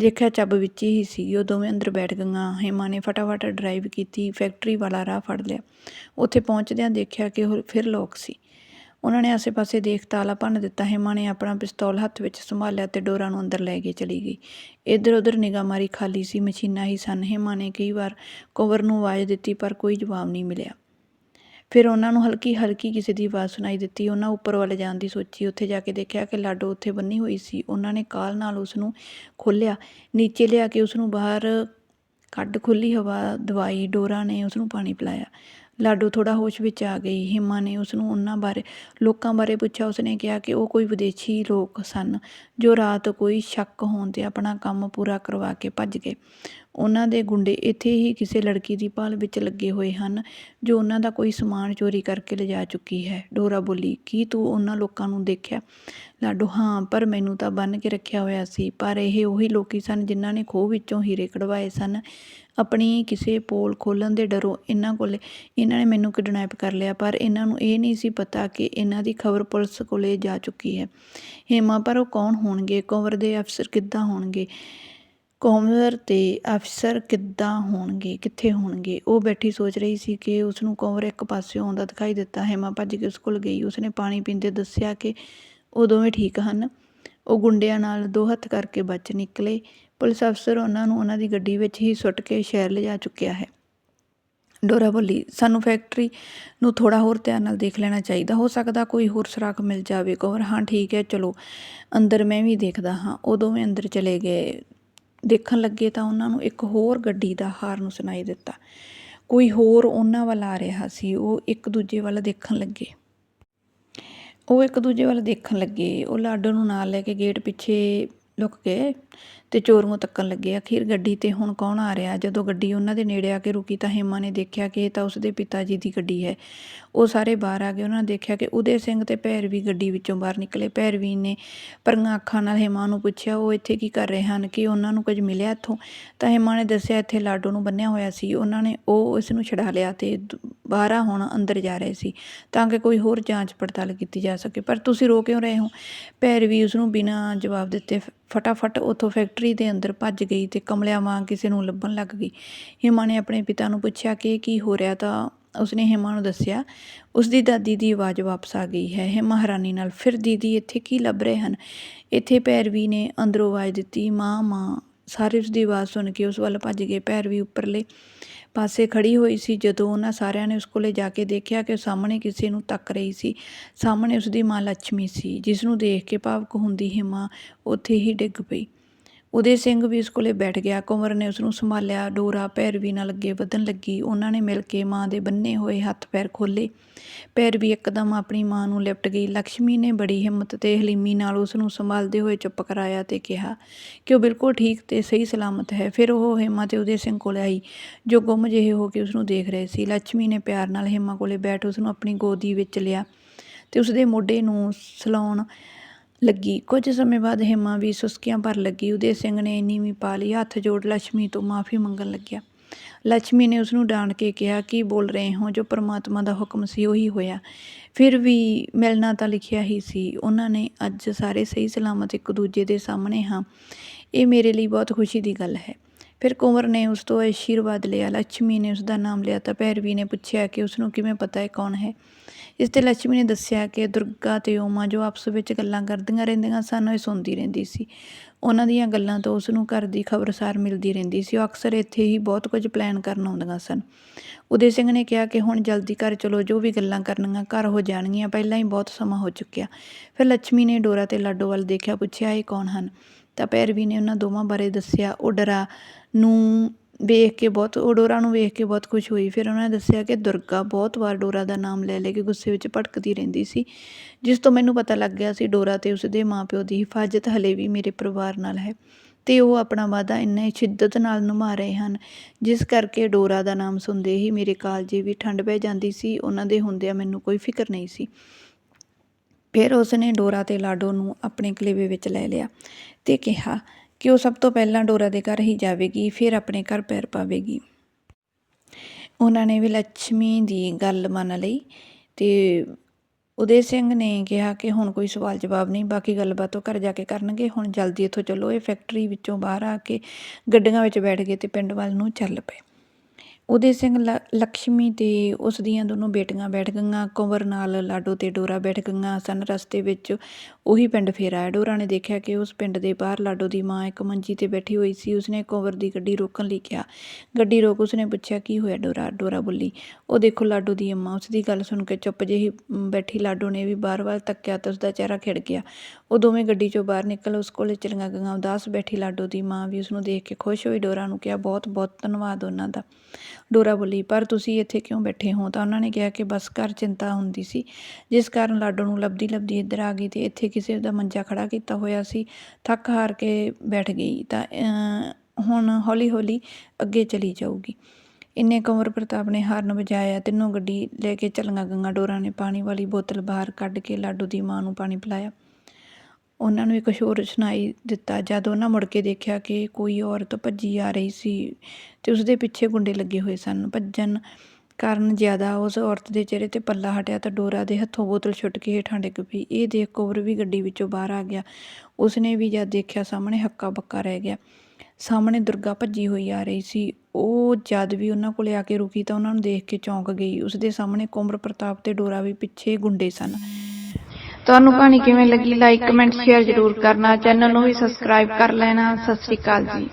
ਦੇਖਿਆ ਚੱਬ ਵਿੱਚ ਹੀ ਸੀ। ਉਹ ਦੋਵੇਂ ਅੰਦਰ ਬੈਠ ਗਈਆਂ। ਹਿਮਾ ਨੇ ਫਟਾਫਟ ਡਰਾਈਵ ਕੀਤੀ। ਫੈਕਟਰੀ ਵਾਲਾ ਰਾਹ ਫੜ ਲਿਆ। ਉੱਥੇ ਪਹੁੰਚਦਿਆਂ ਦੇਖਿਆ ਕਿ ਉਹ ਫਿਰ ਲੋਕ ਸੀ। ਉਹਨਾਂ ਨੇ ਆਸੇ-ਪਾਸੇ ਦੇਖ ਤਾਲਾ ਭੰਨ ਦਿੱਤਾ। ਹਿਮਾ ਨੇ ਆਪਣਾ ਪਿਸਤੌਲ ਹੱਥ ਵਿੱਚ ਸੰਭਾਲਿਆ ਤੇ ਡੋਰਾ ਨੂੰ ਅੰਦਰ ਲੈ ਕੇ ਚਲੀ ਗਈ। ਇੱਧਰ ਉੱਧਰ ਨਿਗਾਹ ਮਾਰੀ ਖਾਲੀ ਸੀ, ਮਸ਼ੀਨਾਂ ਹੀ ਸਨ। ਹਿਮਾ ਨੇ ਕਈ ਵਾਰ ਕੋਵਰ ਨੂੰ ਆਵਾਜ਼ ਦਿੱਤੀ, ਪਰ ਕੋਈ ਜਵਾਬ ਨਹੀਂ ਮਿਲਿਆ। ਫਿਰ ਉਹਨਾਂ ਨੂੰ ਹਲਕੀ ਹਲਕੀ ਕਿਸੇ ਦੀ ਆਵਾਜ਼ ਸੁਣਾਈ ਦਿੱਤੀ। ਉਹਨਾਂ ਉੱਪਰ ਵੱਲ ਜਾਣ ਦੀ ਸੋਚੀ। ਉੱਥੇ ਜਾ ਕੇ ਦੇਖਿਆ ਕਿ ਲਾਡੋ ਉੱਥੇ ਬੰਨੀ ਹੋਈ ਸੀ। ਉਹਨਾਂ ਨੇ ਕਾਲ ਨਾਲ ਉਸ ਨੂੰ ਖੋਲ੍ਹਿਆ। ਨੀਚੇ ਲਿਆ ਕੇ ਉਸ ਨੂੰ ਬਾਹਰ ਕੱਢ ਖੁੱਲੀ ਹਵਾ ਦਵਾਈ। ਡੋਰਾ ਨੇ ਉਸਨੂੰ ਪਾਣੀ ਪਿਲਾਇਆ। ਲਾਡੋ ਥੋੜਾ ਹੋਸ਼ ਵਿੱਚ ਆ ਗਈ। ਹਿਮਾ ਨੇ ਉਸ ਨੂੰ ਉਹਨਾਂ ਬਾਰੇ, ਲੋਕਾਂ ਬਾਰੇ ਪੁੱਛਿਆ। ਉਸਨੇ ਕਿਹਾ ਕਿ ਉਹ ਕੋਈ ਵਿਦੇਸ਼ੀ ਲੋਕ ਸਨ। ਜੋ ਰਾਤ ਕੋਈ ਸ਼ੱਕ ਹੋਣ ਤੇ ਆਪਣਾ ਕੰਮ ਪੂਰਾ ਕਰਵਾ ਕੇ ਭੱਜ ਗਏ। ਉਹਨਾਂ ਦੇ ਗੁੰਡੇ ਇੱਥੇ ਹੀ ਕਿਸੇ ਲੜਕੀ ਦੀ ਭਾਲ ਵਿੱਚ ਲੱਗੇ ਹੋਏ ਹਨ, ਜੋ ਉਹਨਾਂ ਦਾ ਕੋਈ ਸਮਾਨ ਚੋਰੀ ਕਰਕੇ ਲਿਜਾ ਚੁੱਕੀ ਹੈ। ਡੋਰਾ ਬੋਲੀ, ਕੀ ਤੂੰ ਉਹਨਾਂ ਲੋਕਾਂ ਨੂੰ ਦੇਖਿਆ? ਲਾਡੋ, ਹਾਂ, ਪਰ ਮੈਨੂੰ ਤਾਂ ਬੰਨ ਕੇ ਰੱਖਿਆ ਹੋਇਆ ਸੀ, ਪਰ ਇਹ ਉਹੀ ਲੋਕੀ ਸਨ ਜਿਨ੍ਹਾਂ ਨੇ ਖੋਹ ਵਿੱਚੋਂ ਹੀਰੇ ਕਢਵਾਏ ਸਨ। ਆਪਣੀ ਕਿਸੇ ਪੋਲ ਖੋਲਣ ਦੇ ਡਰੋਂ ਇਹਨਾਂ ਕੋਲੇ, ਇਹਨਾਂ ਨੇ ਮੈਨੂੰ ਕਿਡਨੈਪ ਕਰ ਲਿਆ, ਪਰ ਇਹਨਾਂ ਨੂੰ ਇਹ ਨਹੀਂ ਸੀ ਪਤਾ ਕਿ ਇਹਨਾਂ ਦੀ ਖਬਰ ਪੁਲਿਸ ਕੋਲੇ ਜਾ ਚੁੱਕੀ ਹੈ। ਹੇਮਾ, ਪਰ ਉਹ ਕੌਣ ਹੋਣਗੇ? ਕੰਵਰ ਦੇ ਅਫਸਰ ਕਿੱਦਾਂ ਹੋਣਗੇ? ਕੰਵਰ ਤੇ ਅਫਸਰ ਕਿੱਦਾਂ ਹੋਣਗੇ? ਕਿੱਥੇ ਹੋਣਗੇ? ਉਹ ਬੈਠੀ ਸੋਚ ਰਹੀ ਸੀ ਕਿ ਉਸ ਨੂੰ ਕੰਵਰ ਇੱਕ ਪਾਸਿਓਂ ਆਉਂਦਾ ਦਿਖਾਈ ਦਿੱਤਾ। ਹੈ ਮਾਂ ਭੱਜ ਕੇ ਉਸ ਕੋਲ ਗਈ। ਉਸਨੇ ਪਾਣੀ ਪੀਂਦੇ ਦੱਸਿਆ ਕਿ ਉਹ ਦੋਵੇਂ ਠੀਕ ਹਨ। ਉਹ ਗੁੰਡਿਆਂ ਨਾਲ ਦੋ ਹੱਥ ਕਰਕੇ ਬਚ ਨਿਕਲੇ। ਪੁਲਿਸ ਅਫਸਰ ਉਹਨਾਂ ਨੂੰ ਉਹਨਾਂ ਦੀ ਗੱਡੀ ਵਿੱਚ ਹੀ ਸੁੱਟ ਕੇ ਸ਼ਹਿਰ ਲਿਜਾ ਚੁੱਕਿਆ ਹੈ। ਡੋਰਾ ਬੋਲੀ ਸਾਨੂੰ ਫੈਕਟਰੀ ਨੂੰ ਥੋੜਾ ਹੋਰ ਧਿਆਨ ਨਾਲ ਦੇਖ ਲੈਣਾ ਚਾਹੀਦਾ। ਹੋ ਸਕਦਾ ਕੋਈ ਹੋਰ ਸੁਰਾਖ ਮਿਲ ਜਾਵੇ। ਕਵਰ ਹਾਂ, ਠੀਕ ਹੈ, ਚਲੋ, ਅੰਦਰ ਮੈਂ ਵੀ ਦੇਖਦਾ ਹਾਂ। ਉਹ ਦੋਵੇਂ ਅੰਦਰ ਚਲੇ ਗਏ। ਦੇਖਣ ਲੱਗੇ ਤਾਂ ਉਹਨਾਂ ਨੂੰ ਇੱਕ ਹੋਰ ਗੱਡੀ ਦਾ ਹਾਰਨ ਸੁਣਾਈ ਦਿੱਤਾ। ਕੋਈ ਹੋਰ ਉਹਨਾਂ ਵੱਲ ਆ ਰਿਹਾ ਸੀ। ਉਹ ਇੱਕ ਦੂਜੇ ਵੱਲ ਦੇਖਣ ਲੱਗੇ। ਉਹ ਇੱਕ ਦੂਜੇ ਵੱਲ ਦੇਖਣ ਲੱਗੇ। ਉਹ ਲਾਡੋ ਨੂੰ ਨਾਲ ਲੈ ਕੇ ਗੇਟ ਪਿੱਛੇ ਲੁਕ ਗਏ। ਤੇ ਚੋਰ ਤੱਕਣ ਲੱਗੇ, ਅਖੀਰ ਗੱਡੀ ਤੇ ਹੁਣ ਕੌਣ ਆ ਰਿਹਾ? ਜਦੋਂ ਗੱਡੀ ਉਹਨਾਂ ਦੇ ਨੇੜੇ ਆ ਕੇ ਰੁਕੀ ਤਾਂ ਹੇਮਾ ਨੇ ਦੇਖਿਆ ਕਿ ਇਹ ਤਾਂ ਉਸਦੇ ਪਿਤਾ ਜੀ ਦੀ ਗੱਡੀ ਹੈ। ਉਹ ਸਾਰੇ ਬਾਹਰ ਆ ਗਏ। ਉਹਨਾਂ ਨੇ ਦੇਖਿਆ ਕਿ ਉਦੇ ਸਿੰਘ ਤੇ ਭੈਰਵੀ ਗੱਡੀ ਵਿੱਚੋਂ ਬਾਹਰ ਨਿਕਲੇ। ਭੈਰਵੀ ਨੇ ਪਰੀਆਂ ਅੱਖਾਂ ਨਾਲ ਹੇਮਾ ਨੂੰ ਪੁੱਛਿਆ, ਉਹ ਇੱਥੇ ਕੀ ਕਰ ਰਹੇ ਹਨ? ਕਿ ਉਹਨਾਂ ਨੂੰ ਕੁਝ ਮਿਲਿਆ ਇੱਥੋਂ? ਤਾਂ ਹੇਮਾ ਨੇ ਦੱਸਿਆ, ਇੱਥੇ ਲਾਡੋ ਨੂੰ ਬੰਨਿਆ ਹੋਇਆ ਸੀ। ਉਹਨਾਂ ਨੇ ਉਹ ਇਸ ਨੂੰ ਛਡਾ ਲਿਆ ਤੇ ਦ- ਬਾਹਰਾ ਹੁਣ ਅੰਦਰ ਜਾ ਰਹੇ ਸੀ ਤਾਂ ਕਿ ਕੋਈ ਹੋਰ ਜਾਂਚ ਪੜਤਾਲ ਕੀਤੀ ਜਾ ਸਕੇ। ਪਰ ਤੁਸੀਂ ਰੋ ਕਿਉਂ ਰਹੇ ਹੋ? ਭੈਰਵੀ ਉਸ ਨੂੰ ਬਿਨਾਂ ਜਵਾਬ ਦਿੱਤੇ ਫਟਾਫਟ ਉੱਥੋਂ ਉੱਥੋਂ ਫੈਕਟਰੀ ਦੇ ਅੰਦਰ ਭੱਜ ਗਈ ਤੇ ਕਮਲਿਆਂ ਵਾਂਗ ਕਿਸੇ ਨੂੰ ਲੱਭਣ ਲੱਗ ਗਈ। ਹਿਮਾ ਨੇ ਆਪਣੇ ਪਿਤਾ ਨੂੰ ਪੁੱਛਿਆ ਕਿ ਕੀ ਹੋ ਰਿਹਾ ਤਾਂ ਉਸਨੇ ਹਿਮਾ ਨੂੰ ਦੱਸਿਆ, ਉਸਦੀ ਦਾਦੀ ਦੀ ਆਵਾਜ਼ ਵਾਪਸ ਆ ਗਈ ਹੈ। ਹਿਮਾ ਹੈਰਾਨੀ ਨਾਲ, ਫਿਰ ਦੀਦੀ, ਇੱਥੇ ਕੀ ਲੱਭ ਰਹੇ ਹਨ? ਇੱਥੇ ਭੈਰਵੀ ਨੇ ਅੰਦਰੋਂ ਆਵਾਜ਼ ਦਿੱਤੀ, ਮਾਂ ਮਾਂ। ਸਾਰੇ ਉਸ ਦੀ ਆਵਾਜ਼ ਸੁਣ ਕੇ ਉਸ ਵੱਲ ਭੱਜ ਗਏ। ਭੈਰਵੀ ਉੱਪਰਲੇ ਪਾਸੇ ਖੜੀ ਹੋਈ ਸੀ, ਜਦੋਂ ਉਹਨਾਂ ਸਾਰਿਆਂ ਨੇ ਉਸ ਕੋਲੇ ਜਾ ਕੇ ਦੇਖਿਆ ਕਿ ਉਹ ਸਾਹਮਣੇ ਕਿਸੇ ਨੂੰ ਤੱਕ ਰਹੀ ਸੀ। ਸਾਹਮਣੇ ਉਸ ਦੀ ਮਾਂ ਲక్ష్ਮੀ ਸੀ, ਜਿਸ ਨੂੰ ਦੇਖ ਕੇ ਭਾਵਕ ਹੁੰਦੀ ਹਿਮਾ ਉੱਥੇ ਹੀ ਡਿੱਗ ਪਈ। ਉਦੇ ਸਿੰਘ ਵੀ ਉਸ ਕੋਲੇ ਬੈਠ ਗਿਆ। ਕੁੰਵਰ ਨੇ ਉਸ ਨੂੰ ਸੰਭਾਲਿਆ। ਡੋਰਾ ਪੈਰਵੀ ਨਾਲ ਅੱਗੇ ਵਧਣ ਲੱਗੀ। ਉਹਨਾਂ ਨੇ ਮਿਲ ਕੇ ਮਾਂ ਦੇ ਬੰਨੇ ਹੋਏ ਹੱਥ ਪੈਰ ਖੋਲੇ ਪੈਰਵੀ ਇੱਕਦਮ ਆਪਣੀ ਮਾਂ ਨੂੰ ਲਿਪਟ ਗਈ। ਲక్ష్ਮੀ ਨੇ ਬੜੀ ਹਿੰਮਤ ਤੇ ਹਲੀਮੀ ਨਾਲ ਉਸ ਨੂੰ ਸੰਭਾਲਦੇ ਹੋਏ ਚੁੱਪ ਕਰਾਇਆ ਤੇ ਕਿਹਾ ਕਿ ਉਹ ਬਿਲਕੁਲ ਠੀਕ ਤੇ ਸਹੀ ਸਲਾਮਤ ਹੈ? ਫਿਰ ਉਹ ਹੇਮਾ ਤੇ ਉਦੇ ਸਿੰਘ ਕੋਲ ਆਈ, ਜੋ ਗੁੰਮ ਜਿਹੇ ਹੋ ਕੇ ਉਸ ਨੂੰ ਦੇਖ ਰਹੇ ਸੀ। ਲక్ష్ਮੀ ਨੇ ਪਿਆਰ ਨਾਲ ਹੇਮਾ ਕੋਲੇ ਬੈਠ ਉਸ ਨੂੰ ਆਪਣੀ ਗੋਦੀ ਵਿੱਚ ਲਿਆ ਤੇ ਉਸ ਦੇ ਮੋਢੇ ਨੂੰ ਸਲਾਉਣ ਲੱਗੀ। ਕੁਝ ਸਮੇਂ ਬਾਅਦ ਹੇਮਾ ਵੀ ਸੁਸਕੀਆਂ ਭਰ ਲੱਗੀ। ਉਹਦੇ ਸਿੰਘ ਨੇ ਨੀਵੀਂ ਪਾ ਲਈ, ਹੱਥ ਜੋੜ ਲక్ష్ਮੀ ਤੋਂ ਮਾਫੀ ਮੰਗਣ ਲੱਗਿਆ। ਲక్ష్ਮੀ ਨੇ ਉਸ ਨੂੰ ਡਾਂਟ ਕੇ ਕਿਹਾ, ਕਿ ਬੋਲ ਰਹੇ ਹੋ? ਜੋ ਪਰਮਾਤਮਾ ਦਾ ਹੁਕਮ ਸੀ ਉਹੀ ਹੋਇਆ। ਫਿਰ ਵੀ ਮਿਲਣਾ ਤਾਂ ਲਿਖਿਆ ਹੀ ਸੀ, ਉਹਨਾਂ ਨੇ ਅੱਜ ਸਾਰੇ ਸਹੀ ਸਲਾਮਤ ਇੱਕ ਦੂਜੇ ਦੇ ਸਾਹਮਣੇ ਹਾਂ। ਇਹ ਮੇਰੇ ਲਈ ਬਹੁਤ ਖੁਸ਼ੀ ਦੀ ਗੱਲ ਹੈ। ਫਿਰ ਕੁੰਵਰ ਨੇ ਉਸ ਤੋਂ ਆਸ਼ੀਰਵਾਦ ਲਿਆ ਲక్ష్ਮੀ ਨੇ ਉਸ ਦਾ ਨਾਮ ਲਿਆ ਤਾਂ ਭੈਰਵੀ ਨੇ ਪੁੱਛਿਆ ਕਿ ਉਸ ਨੂੰ ਕਿਵੇਂ ਪਤਾ ਹੈ ਕੌਣ ਹੈ। ਇਸ ਤੇ ਲక్ష్ਮੀ ਨੇ ਦੱਸਿਆ ਕਿ ਦੁਰਗਾ ਤੇ ਓਮਾ ਜੋ ਆਪਸ ਵਿੱਚ ਗੱਲਾਂ ਕਰਦੀਆਂ ਰਹਿੰਦੀਆਂ ਸਨ, ਉਹ ਸੁਣਦੀ ਰਹਿੰਦੀ ਸੀ। ਉਹਨਾਂ ਦੀਆਂ ਗੱਲਾਂ ਤੋਂ ਉਸ ਨੂੰ ਘਰ ਦੀ ਖਬਰਸਾਰ ਮਿਲਦੀ ਰਹਿੰਦੀ ਸੀ। ਉਹ ਅਕਸਰ ਇੱਥੇ ਹੀ ਬਹੁਤ ਕੁਝ ਪਲਾਨ ਕਰਨ ਆਉਂਦੀਆਂ ਸਨ। ਉਦੇ ਸਿੰਘ ਨੇ ਕਿਹਾ ਕਿ ਹੁਣ ਜਲਦੀ ਘਰ ਚਲੋ, ਜੋ ਵੀ ਗੱਲਾਂ ਕਰਨੀਆਂ ਘਰ ਹੋ ਜਾਣਗੀਆਂ, ਪਹਿਲਾਂ ਹੀ ਬਹੁਤ ਸਮਾਂ ਹੋ ਚੁੱਕਿਆ। ਫਿਰ ਲక్ష్ਮੀ ਨੇ ਡੋਰਾ ਤੇ ਲਾਡੋ ਵੱਲ ਦੇਖਿਆ, ਪੁੱਛਿਆ, ਇਹ ਕੌਣ ਹਨ? ਤਾਂ ਭੈਰਵੀ ਨੇ ਉਹਨਾਂ ਦੋਵਾਂ ਬਾਰੇ ਦੱਸਿਆ। ਉਹ ਡਰਾ ਨੂੰ ਵੇਖ ਕੇ ਬਹੁਤ, ਉਹ ਡੋਰਾ ਨੂੰ ਵੇਖ ਕੇ ਬਹੁਤ ਖੁਸ਼ ਹੋਈ। ਫਿਰ ਉਹਨਾਂ ਨੇ ਦੱਸਿਆ ਕਿ ਦੁਰਗਾ ਬਹੁਤ ਵਾਰ ਡੋਰਾ ਦਾ ਨਾਮ ਲੈ ਲੈ ਕੇ ਗੁੱਸੇ ਵਿੱਚ ਭਟਕਦੀ ਰਹਿੰਦੀ ਸੀ, ਜਿਸ ਤੋਂ ਮੈਨੂੰ ਪਤਾ ਲੱਗ ਗਿਆ ਸੀ ਡੋਰਾ ਤੇ ਉਸਦੇ ਮਾਪਿਓ ਦੀ ਹਿਫਾਜ਼ਤ ਹਲੇ ਵੀ ਮੇਰੇ ਪਰਿਵਾਰ ਨਾਲ ਹੈ ਤੇ ਉਹ ਆਪਣਾ ਵਾਅਦਾ ਇੰਨੇ ਸ਼ਿੱਦਤ ਨਾਲ ਨਿਭਾ ਰਹੇ ਹਨ, ਜਿਸ ਕਰਕੇ ਡੋਰਾ ਦਾ ਨਾਮ ਸੁਣਦੇ ਹੀ ਮੇਰੇ ਕਾਲਜੇ ਵੀ ਠੰਡ ਪੈ ਜਾਂਦੀ ਸੀ, ਉਹਨਾਂ ਦੇ ਹੁੰਦਿਆਂ ਮੈਨੂੰ ਕੋਈ ਫਿਕਰ ਨਹੀਂ ਸੀ। ਫਿਰ ਉਸ ਨੇ ਡੋਰਾ ਤੇ ਲਾਡੋ ਨੂੰ ਆਪਣੇ ਕਲੇਵੇ ਵਿੱਚ ਲੈ ਲਿਆ ਤੇ ਕਿਹਾ ਕਿ ਉਹ ਸਭ ਤੋਂ ਪਹਿਲਾਂ ਡੋਰਾ ਦੇ ਘਰ ਹੀ ਜਾਵੇਗੀ, ਫਿਰ ਆਪਣੇ ਘਰ ਪੈਰ ਪਾਵੇਗੀ। ਉਹਨਾਂ ਨੇ ਵੀ ਲక్ష్ਮੀ ਦੀ ਗੱਲ ਮੰਨ ਲਈ ਤੇ ਉਦੇ ਸਿੰਘ ਨੇ ਕਿਹਾ ਕਿ ਹੁਣ ਕੋਈ ਸਵਾਲ ਜਵਾਬ ਨਹੀਂ, ਬਾਕੀ ਗੱਲਬਾਤ ਉਹ ਘਰ ਜਾ ਕੇ ਕਰਨਗੇ, ਹੁਣ ਜਲਦੀ ਇੱਥੋਂ ਚੱਲੋ, ਇਹ ਫੈਕਟਰੀ ਵਿੱਚੋਂ ਬਾਹਰ ਆ ਕੇ ਗੱਡੀਆਂ ਵਿੱਚ ਬੈਠ ਗਏ ਤੇ ਪਿੰਡ ਵੱਲ ਨੂੰ ਚੱਲ ਪਏ। ਉਦੇ ਸਿੰਘ ਲ- ਲਕਸ਼ਮੀ ਤੇ ਉਸ ਦੀਆਂ ਦੋਨੋਂ ਬੇਟੀਆਂ ਬੈਠ ਗਈਆਂ। ਕੰਵਰ ਨਾਲ ਲਾਡੋ ਤੇ ਡੋਰਾ ਬੈਠ ਗਈਆਂ। ਸਨ ਰਸਤੇ ਵਿੱਚ ਉਹੀ ਪਿੰਡ ਫੇਰ ਆਇਆ ਡੋਰਾ ਨੇ ਦੇਖਿਆ ਕਿ ਉਸ ਪਿੰਡ ਦੇ ਬਾਹਰ ਲਾਡੋ ਦੀ ਮਾਂ ਇੱਕ ਮੰਜੀ ਤੇ ਬੈਠੀ ਹੋਈ ਸੀ। ਉਸਨੇ ਕੰਵਰ ਦੀ ਗੱਡੀ ਰੋਕਣ ਲਈ ਕਿਹਾ। ਗੱਡੀ ਰੋਕ ਉਸਨੇ ਪੁੱਛਿਆ, ਕੀ ਹੋਇਆ ਡੋਰਾ? ਡੋਰਾ ਬੋਲੀ, ਉਹ ਦੇਖੋ ਲਾਡੋ ਦੀ ਅੰਮਾ। ਉਸ ਦੀ ਗੱਲ ਸੁਣ ਕੇ ਚੁੱਪ ਜਿਹੀ ਬੈਠੀ ਲਾਡੋ ਨੇ ਵੀ ਬਾਰ ਵੱਲ ਤੱਕਿਆ ਤਾਂ ਉਸਦਾ ਚਿਹਰਾ ਖਿੜ ਗਿਆ। ਉਹ ਦੋਵੇਂ ਗੱਡੀ ਚੋਂ ਬਾਹਰ ਨਿਕਲ, ਉਸ ਕੋਲੇ ਚਲੀਆਂ ਗਈਆਂ। ਉਦਾਸ ਬੈਠੀ ਲਾਡੋ ਦੀ ਮਾਂ ਵੀ ਉਸ ਨੂੰ ਦੇਖ ਕੇ ਖੁਸ਼ ਹੋਈ। ਡੋਰਾ ਨੂੰ ਕਿਹਾ, ਬਹੁਤ ਬਹੁਤ ਧੰਨਵਾਦ ਉਹਨਾਂ ਦਾ। ਡੋਰਾ ਬੋਲੀ, ਪਰ ਤੁਸੀਂ ਇੱਥੇ ਕਿਉਂ ਬੈਠੇ ਹੋ? ਤਾਂ ਉਹਨਾਂ ਨੇ ਕਿਹਾ ਕਿ ਬਸ ਘਰ ਚਿੰਤਾ ਹੁੰਦੀ ਸੀ। ਜਿਸ ਕਾਰਨ ਲਾਡੋ ਨੂੰ ਲੱਭਦੀ ਲੱਭਦੀ ਇੱਧਰ ਆ ਗਈ ਤੇ ਇੱਥੇ ਕਿਸੇ ਦਾ ਮੰਜਾ ਖੜਾ ਕੀਤਾ ਹੋਇਆ ਸੀ। ਥੱਕ ਹਾਰ ਕੇ ਬੈਠ ਗਈ ਤਾਂ ਹੁਣ ਹੌਲੀ ਹੌਲੀ ਅੱਗੇ ਚਲੀ ਜਾਊਗੀ। ਇੰਨੇ ਕੰਵਰ ਪ੍ਰਤਾਪ ਨੇ ਹਾਰਨ ਵਜਾਇਆ। ਤਿੰਨੋਂ ਗੱਡੀ ਲੈ ਕੇ ਚੱਲੀਆਂ ਗਈਆਂ। ਡੋਰਾ ਨੇ ਪਾਣੀ ਵਾਲੀ ਬੋਤਲ ਬਾਹਰ ਕੱਢ ਕੇ ਲਾਡੂ ਦੀ ਮਾਂ ਨੂੰ ਪਾਣੀ ਪਿਲਾਇਆ। ਉਹਨਾਂ ਨੂੰ ਇੱਕ ਸ਼ੋਰ ਸੁਣਾਈ ਦਿੱਤਾ ਜਦ ਉਹਨਾਂ ਮੁੜ ਕੇ ਦੇਖਿਆ ਕਿ ਕੋਈ ਔਰਤ ਭੱਜੀ ਆ ਰਹੀ ਸੀ ਤੇ ਉਸਦੇ ਪਿੱਛੇ ਗੁੰਡੇ ਲੱਗੇ ਹੋਏ ਸਨ। ਭੱਜਣ ਕਾਰਨ ਜ਼ਿਆਦਾ ਉਸ ਔਰਤ ਦੇ ਚਿਹਰੇ ਤੇ ਪੱਲਾ ਹਟਿਆ ਤਾਂ ਡੋਰਾ ਦੇ ਹੱਥੋਂ ਬੋਤਲ ਛੁੱਟ ਕੇ ਹੇਠਾਂ ਡਿੱਗ ਪਈ। ਇਹ ਦੇਖ ਕੌਰ ਵੀ ਗੱਡੀ ਵਿੱਚੋਂ ਬਾਹਰ ਆ ਗਿਆ। ਉਸਨੇ ਵੀ ਜਦ ਦੇਖਿਆ ਸਾਹਮਣੇ ਹੱਕਾ ਬੱਕਾ ਰਹਿ ਗਿਆ। ਸਾਹਮਣੇ ਦੁਰਗਾ ਭੱਜੀ ਹੋਈ ਆ ਰਹੀ ਸੀ। ਉਹ ਜਦ ਵੀ ਉਹਨਾਂ ਕੋਲੇ ਆ ਕੇ ਰੁਕੀ ਤਾਂ ਉਹਨਾਂ ਨੂੰ ਦੇਖ ਕੇ ਚੌਂਕ ਗਈ। ਉਸਦੇ ਸਾਹਮਣੇ ਕੁੰਵਰ ਪ੍ਰਤਾਪ ਤੇ ਡੋਰਾ ਵੀ ਪਿੱਛੇ ਗੁੰਡੇ ਸਨ। ਤੁਹਾਨੂੰ ਕਹਾਣੀ ਕਿਵੇਂ ਲੱਗੀ ਲਾਈਕ ਕਮੈਂਟ ਸ਼ੇਅਰ ਜ਼ਰੂਰ ਕਰਨਾ ਚੈਨਲ ਨੂੰ ਵੀ ਸਬਸਕ੍ਰਾਈਬ ਕਰ ਲੈਣਾ। ਸਤਿ ਸ਼੍ਰੀ ਅਕਾਲ ਜੀ।